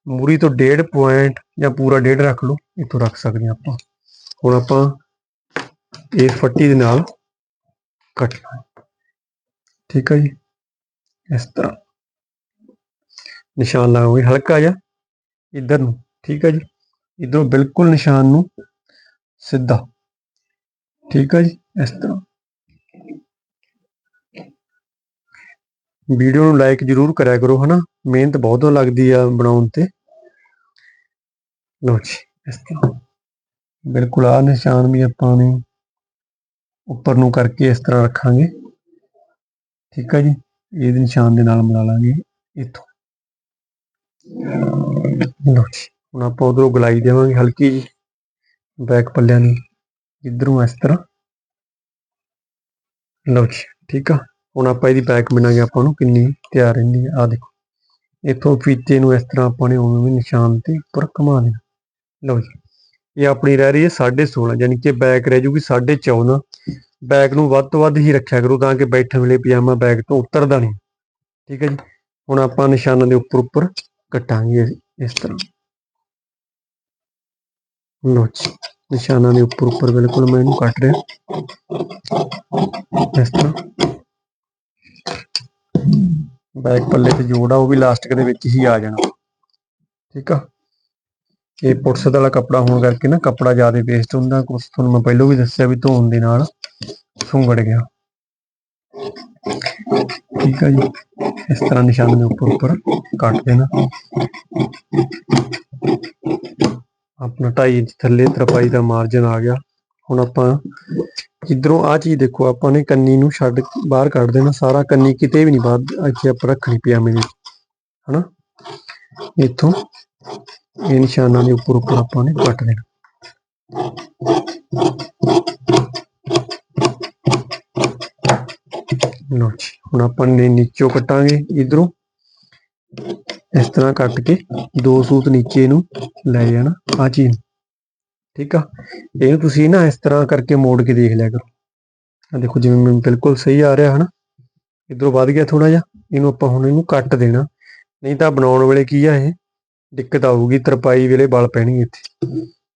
ਮੂਰੀ ਤੋਂ 1.5 ਪੁਆਇੰਟ ਜਾਂ ਪੂਰਾ 1.5 ਰੱਖ ਲਓ, ਇੱਥੋਂ ਰੱਖ ਸਕਦੇ ਹਾਂ ਆਪਾਂ। ਹੁਣ ਆਪਾਂ ਇਸ ਫੱਟੀ ਦੇ ਨਾਲ ਕੱਟਣਾ ਹੈ। ਠੀਕ ਹੈ ਜੀ? ਇਸ ਤਰ੍ਹਾਂ। ਨਿਸ਼ਾਨ ਲਾਓਗੇ ਹਲਕਾ ਜਿਹਾ ਇੱਧਰ ਨੂੰ। ਠੀਕ ਹੈ ਜੀ? ਇਧਰੋਂ ਬਿਲਕੁਲ ਨਿਸ਼ਾਨ ਨੂੰ ਸਿੱਧਾ। ਠੀਕ ਹੈ ਜੀ, ਇਸ ਤਰ੍ਹਾਂ। ਵੀਡੀਓ ਨੂੰ ਲਾਈਕ ਜਰੂਰ ਕਰਿਆ ਕਰੋ, ਹਨਾ? ਮਿਹਨਤ ਬਹੁਤ ਲੱਗਦੀ ਆ ਬਣਾਉਣ ਤੇ। ਲਓ ਜੀ, ਇਸ ਤਰ੍ਹਾਂ। ਬਿਲਕੁਲ ਆ ਨਿਸ਼ਾਨ ਵੀ ਆਪਾਂ ਨੇ ਉੱਪਰ ਨੂੰ ਕਰਕੇ ਇਸ ਤਰ੍ਹਾਂ ਰੱਖਾਂਗੇ। ਠੀਕ ਹੈ ਜੀ, ਇਹ ਨਿਸ਼ਾਨ ਦੇ ਨਾਲ ਮਿਲਾ ਲਾਂਗੇ ਇੱਥੋਂ। ਲਓ ਜੀ, ਹੁਣ ਆਪਾਂ ਉਧਰੋਂ ਗਲਾਈ ਦੇਵਾਂਗੇ ਹਲਕੀ ਜੀ ਬੈਕ ਪੱਲਿਆਂ ਨੂੰ ਇਧਰੋਂ ਇਸ ਤਰ੍ਹਾਂ। ਲਓ ਜੀ, ਠੀਕ ਆ? ਹੁਣ ਆਪਾਂ ਇਹਦੀ ਬੈਕ ਬਣਾਗੇ ਆਪਾਂ ਨੂੰ ਕਿੰਨੀ ਤਿਆਰ ਰਹਿੰਦੀ ਆ। ਆ ਦੇਖੋ, ਇੱਥੋਂ ਫੀਤੇ ਨੂੰ ਇਸ ਤਰ੍ਹਾਂ ਆਪਾਂ ਨੇ ਉਵੇਂ ਵੀ ਨਿਸ਼ਾਨ ਤੇ ਉੱਪਰ ਘੁਮਾ ਦੇਣਾ। ਲਓ ਜੀ, ਇਹ ਆਪਣੀ ਰਹਿ ਰਹੀ ਹੈ 16.5 ਯਾਨੀ ਕਿ ਬੈਕ ਰਹਿ ਜੂਗੀ 14.5 ਬੈਕ ਨੂੰ ਵੱਧ ਤੋਂ ਵੱਧ ਹੀ ਰੱਖਿਆ ਕਰੋ ਤਾਂ ਕਿ ਬੈਠਣ ਵੇਲੇ ਪਜਾਮਾ ਬੈਕ ਤੋਂ ਉਤਰਦਾ ਨਹੀਂ। ਠੀਕ ਹੈ ਜੀ, ਹੁਣ ਆਪਾਂ ਨਿਸ਼ਾਨਾਂ ਦੇ ਉੱਪਰ ਉੱਪਰ ਕੱਟਾਂਗੇ ਇਸ ਤਰ੍ਹਾਂ। ਲਓ ਜੀ, ਨਿਸ਼ਾਨਾਂ ਦੇ ਉੱਪਰ ਉੱਪਰ ਬਿਲਕੁਲ ਮੈਂ ਇਹਨੂੰ ਕੱਟ ਰਿਹਾ। ਇਸ ਤਰ੍ਹਾਂ। ਬੈਕ ਪੱਲੇ ਤੇ ਜੋੜ ਉਹ ਵੀ ਲਾਸਟਿਕ ਦੇ ਵਿੱਚ ਹੀ ਆ ਜਾਣਾ। ਠੀਕ ਆ? ਇਹ ਪੁੱਠ ਵਾਲਾ ਕੱਪੜਾ ਹੋਣ ਕਰਕੇ ਨਾ ਕੱਪੜਾ ਜ਼ਿਆਦਾ ਵੇਸਟ ਹੁੰਦਾ, ਕੁਛ ਤੁਹਾਨੂੰ ਮੈਂ ਪਹਿਲਾਂ ਵੀ ਦੱਸਿਆ ਵੀ ਧੋਣ ਦੇ ਨਾਲ ਸੁੰਗੜ ਗਿਆ। ਠੀਕ ਆ ਜੀ, ਇਸ ਤਰ੍ਹਾਂ ਨਿਸ਼ਾਨ ਦੇ ਉੱਪਰ ਉੱਪਰ ਕੱਟ ਦੇਣਾ। ਆਪਣਾ 2.5 ਇੰਚ ਥੱਲੇ ਤਰਪਾਈ ਦਾ ਮਾਰਜਨ ਆ ਗਿਆ। ਹੁਣ ਆਪਾਂ ਇਧਰੋਂ ਆ ਚੀਜ਼ ਦੇਖੋ, ਆਪਾਂ ਨੇ ਕੰਨੀ ਨੂੰ ਛੱਡ ਬਾਹਰ ਕੱਢ ਦੇਣਾ। ਸਾਰਾ ਕੰਨੀ ਕਿਤੇ ਵੀ ਨਹੀਂ ਬਾਹਰ, ਇੱਥੇ ਆਪਾਂ ਰੱਖਣੀ ਪਿਆ ਦੇ ਵਿੱਚ ਹਨਾ? ਇੱਥੋਂ ਇਹ ਨਿਸ਼ਾਨਾਂ ਦੇ ਉੱਪਰ ਉੱਪਰ ਆਪਾਂ ਨੇ ਕੱਟ ਦੇਣਾ। ਲਓ ਜੀ, ਹੁਣ ਆਪਾਂ ਨੇ ਨੀਚੋਂ ਕੱਟਾਂਗੇ। ਇਧਰੋਂ ਇਸ ਤਰ੍ਹਾਂ ਕੱਟ ਕੇ ਦੋ ਸੂਤ ਨੀਚੇ ਨੂੰ ਲੈ ਜਾਣਾ ਆ ਚੀਜ਼ ਠੀਕ ਆ? ਇਹਨੂੰ ਤੁਸੀਂ ਨਾ ਇਸ ਤਰ੍ਹਾਂ ਕਰਕੇ ਮੋੜ ਕੇ ਦੇਖ ਲਿਆ ਕਰੋ। ਆ ਦੇਖੋ, ਜਿਵੇਂ ਮੈਨੂੰ ਬਿਲਕੁਲ ਸਹੀ ਆ ਰਿਹਾ ਹਨਾ। ਇਧਰੋਂ ਵੱਧ ਗਿਆ ਥੋੜਾ ਜਿਹਾ, ਇਹਨੂੰ ਆਪਾਂ ਹੁਣ ਇਹਨੂੰ ਕੱਟ ਦੇਣਾ। ਨਹੀਂ ਤਾਂ ਬਣਾਉਣ ਵੇਲੇ ਕੀ ਆ ਇਹ? ਦਿੱਕਤ ਆਊਗੀ, ਤਰਪਾਈ ਵੇਲੇ ਬਲ ਪੈਣਗੇ ਇੱਥੇ।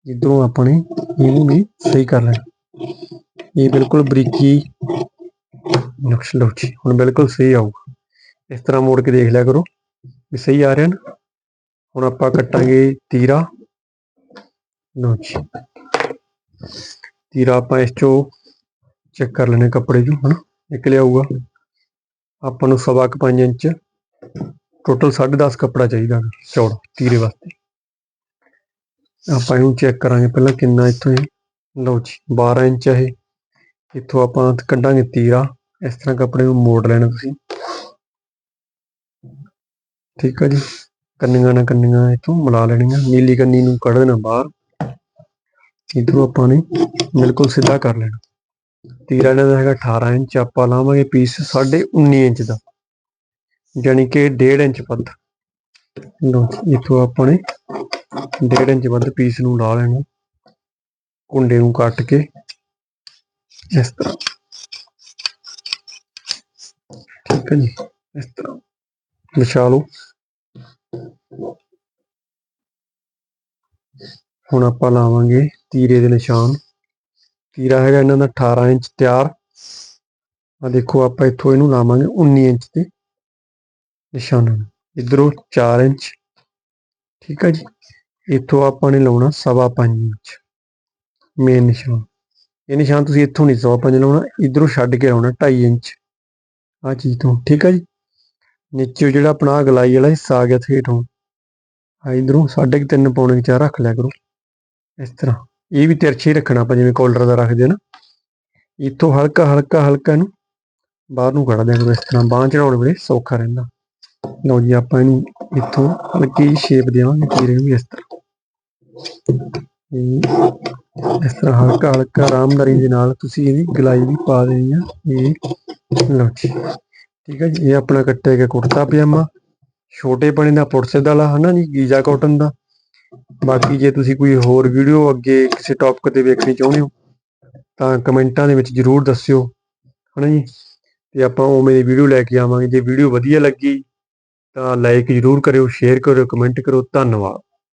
ਇਧਰੋਂ ਆਪਣੇ ਇਹਨੂੰ ਵੀ ਸਹੀ ਕਰ ਲੈਣਾ। ਇਹ ਬਿਲਕੁਲ ਬਰੀਕੀ ਨਕਸ਼ ਲਓ ਹੁਣ ਬਿਲਕੁਲ ਸਹੀ ਆਊਗਾ। ਇਸ ਤਰ੍ਹਾਂ ਮੋੜ ਕੇ ਦੇਖ ਲਿਆ ਕਰੋ। ਵੀ ਸਹੀ ਆ ਰਿਹਾ ਨਾ। ਹੁਣ ਆਪਾਂ ਕੱਟਾਂਗੇ ਤੀਰਾ। ਲਓ ਜੀ। ਤੀਰਾ ਆਪਾਂ ਇਸ ਚੋਂ ਚੈੱਕ ਕਰ ਲੈਣੇ ਕੱਪੜੇ ਚੋਂ, ਹਨਾ? ਨਿਕਲ ਆਊਗਾ ਆਪਾਂ ਨੂੰ ਸਵਾ ਕੁ 5 ਇੰਚ ਟੋਟਲ 10.5 ਕੱਪੜਾ ਚਾਹੀਦਾ ਚੌੜ ਤੀਰੇ ਵਾਸਤੇ। ਆਪਾਂ ਇਹਨੂੰ ਚੈੱਕ ਕਰਾਂਗੇ ਪਹਿਲਾਂ ਕਿੰਨਾ ਇੱਥੋਂ ਇਹ। ਲਓ ਜੀ 12 ਇੰਚ ਇਹ। ਇੱਥੋਂ ਆਪਾਂ ਕੱਢਾਂਗੇ ਤੀਰਾ। ਇਸ ਤਰ੍ਹਾਂ ਕੱਪੜੇ ਨੂੰ ਮੋੜ ਲੈਣਾ ਤੁਸੀਂ। ਠੀਕ ਆ ਜੀ। ਕੰਨੀਆਂ ਨਾਲ ਕੰਨੀਆਂ ਇੱਥੋਂ ਮਿਲਾ ਲੈਣੀਆਂ। ਨੀਲੀ ਕੰਨੀ ਨੂੰ ਕੱਢ ਦੇਣਾ ਬਾਹਰ। ਇਧਰੋਂ ਆਪਾਂ ਨੇ ਬਿਲਕੁਲ ਸਿੱਧਾ ਕਰ ਲੈਣਾ। ਤੀਰਾ ਇਹਨਾਂ ਦਾ ਹੈਗਾ 18 ਇੰਚ। ਆਪਾਂ ਲਾਵਾਂਗੇ ਪੀਸ 19 ਇੰਚ ਦਾ। ਯਾਨੀ ਕਿ 1.5 ਇੰਚ ਵੱਧ। ਲਓ ਜੀ, ਇੱਥੋਂ ਆਪਾਂ ਨੇ 1.5 ਇੰਚ ਵੱਧ ਪੀਸ ਨੂੰ ਲਾ ਲੈਣਾ। ਕੁੰਡੇ ਨੂੰ ਕੱਟ ਕੇ ਇਸ ਤਰ੍ਹਾਂ। ਠੀਕ ਹੈ ਜੀ ਇਸ ਤਰ੍ਹਾਂ। ਵਿਛਾ ਲਓ। ਹੁਣ ਆਪਾਂ ਲਾਵਾਂਗੇ ਤੀਰੇ ਦੇ ਨਿਸ਼ਾਨ। ਤੀਰਾ ਹੈਗਾ ਇਹਨਾਂ ਦਾ 18 ਇੰਚ ਤਿਆਰ। ਆ ਦੇਖੋ ਆਪਾਂ ਇੱਥੋਂ ਇਹਨੂੰ ਲਾਵਾਂਗੇ 19 ਇੰਚ ਤੇ ਨਿਸ਼ਾਨਾਂ ਨੂੰ। ਇਧਰੋਂ 4 ਇੰਚ। ਠੀਕ ਹੈ ਜੀ। ਇੱਥੋਂ ਆਪਾਂ ਨੇ ਲਾਉਣਾ ਸਵਾ 5 ਇੰਚ ਮੇਨ ਨਿਸ਼ਾਨ। ਇਹ ਨਿਸ਼ਾਨ ਤੁਸੀਂ ਇੱਥੋਂ ਨਹੀਂ ਸਵਾ 5 ਲਾਉਣਾ, ਇਧਰੋਂ ਛੱਡ ਕੇ ਲਾਉਣਾ 2.5 ਇੰਚ। ਆ ਚੀਜ਼ ਤੋਂ। ਠੀਕ ਹੈ ਜੀ। ਨੀਚੇ ਜਿਹੜਾ ਆਪਣਾ ਆਹ ਗਲਾਈ ਵਾਲਾ ਹਿੱਸਾ ਆ ਗਿਆ ਥੇਠੋਂ ਆ ਇਧਰੋਂ 3.5 ਪੌਣੇ ਚਾਰ ਰੱਖ ਲਿਆ ਕਰੋ। ਇਸ ਤਰ੍ਹਾਂ। ਇਹ ਵੀ ਤਿਰਛੇ ਹੀ ਰੱਖਣਾ ਆਪਾਂ, ਜਿਵੇਂ ਕੋਲਰ ਦਾ ਰੱਖਦੇ ਹਾਂ ਨਾ। ਇੱਥੋਂ ਹਲਕਾ ਹਲਕਾ ਹਲਕਾ ਇਹਨੂੰ ਬਾਹਰ ਨੂੰ ਕੱਢ ਦੇਣਾ ਇਸ ਤਰ੍ਹਾਂ। ਬਾਂਹ ਚੜਾਉਣ ਵੇਲੇ ਸੌਖਾ ਰਹਿੰਦਾ। ਲਓ ਜੀ, ਆਪਾਂ ਇਹਨੂੰ ਇੱਥੋਂ ਹਲਕੀ ਸ਼ੇਪ ਦੇਵਾਂਗੇ, ਤੀਰੇ ਨੂੰ ਇਸ ਤਰ੍ਹਾਂ। ਇਸ ਤਰ੍ਹਾਂ ਹਲਕਾ ਹਲਕਾ ਆਰਾਮਦਾਰੀ ਦੇ ਨਾਲ ਤੁਸੀਂ ਇਹਦੀ ਗਲਾਈ ਵੀ ਪਾ ਦੇਣੀ ਆ। ਇਹ ਲਓ ਜੀ। ਠੀਕ ਹੈ ਜੀ, ਇਹ ਆਪਣਾ ਕੱਟਿਆ ਗਿਆ ਕੁੜਤਾ ਪਜਾਮਾ। ਛੋਟੇ ਪਣੇ ਦਾ ਪੁਰਸੇ ਵਾਲਾ ਹਨਾ ਜੀ, ਗੀਜਾ ਕਾਟਨ ਦਾ। ਬਾਕੀ ਜੇ ਤੁਸੀਂ ਕੋਈ ਹੋਰ ਵੀਡੀਓ ਅੱਗੇ ਕਿਸੇ ਟੌਪਿਕ ਤੇ ਵੇਖਣੀ ਚਾਹੁੰਦੇ ਹੋ, ਤਾਂ ਕਮੈਂਟਾਂ ਦੇ ਵਿੱਚ ਜਰੂਰ ਦੱਸਿਓ, ਹਨਾ ਜੀ? ਤੇ ਆਪਾਂ ਉਵੇਂ ਦੀ ਵੀਡੀਓ ਲੈ ਕੇ ਆਵਾਂਗੇ। ਜੇ ਵੀਡੀਓ ਵਧੀਆ ਲੱਗੀ, ਤਾਂ ਲਾਈਕ ਜਰੂਰ ਕਰਿਓ ਸ਼ੇਅਰ ਕਰਿਓ ਕਮੈਂਟ ਕਰੋ ਧੰਨਵਾਦ।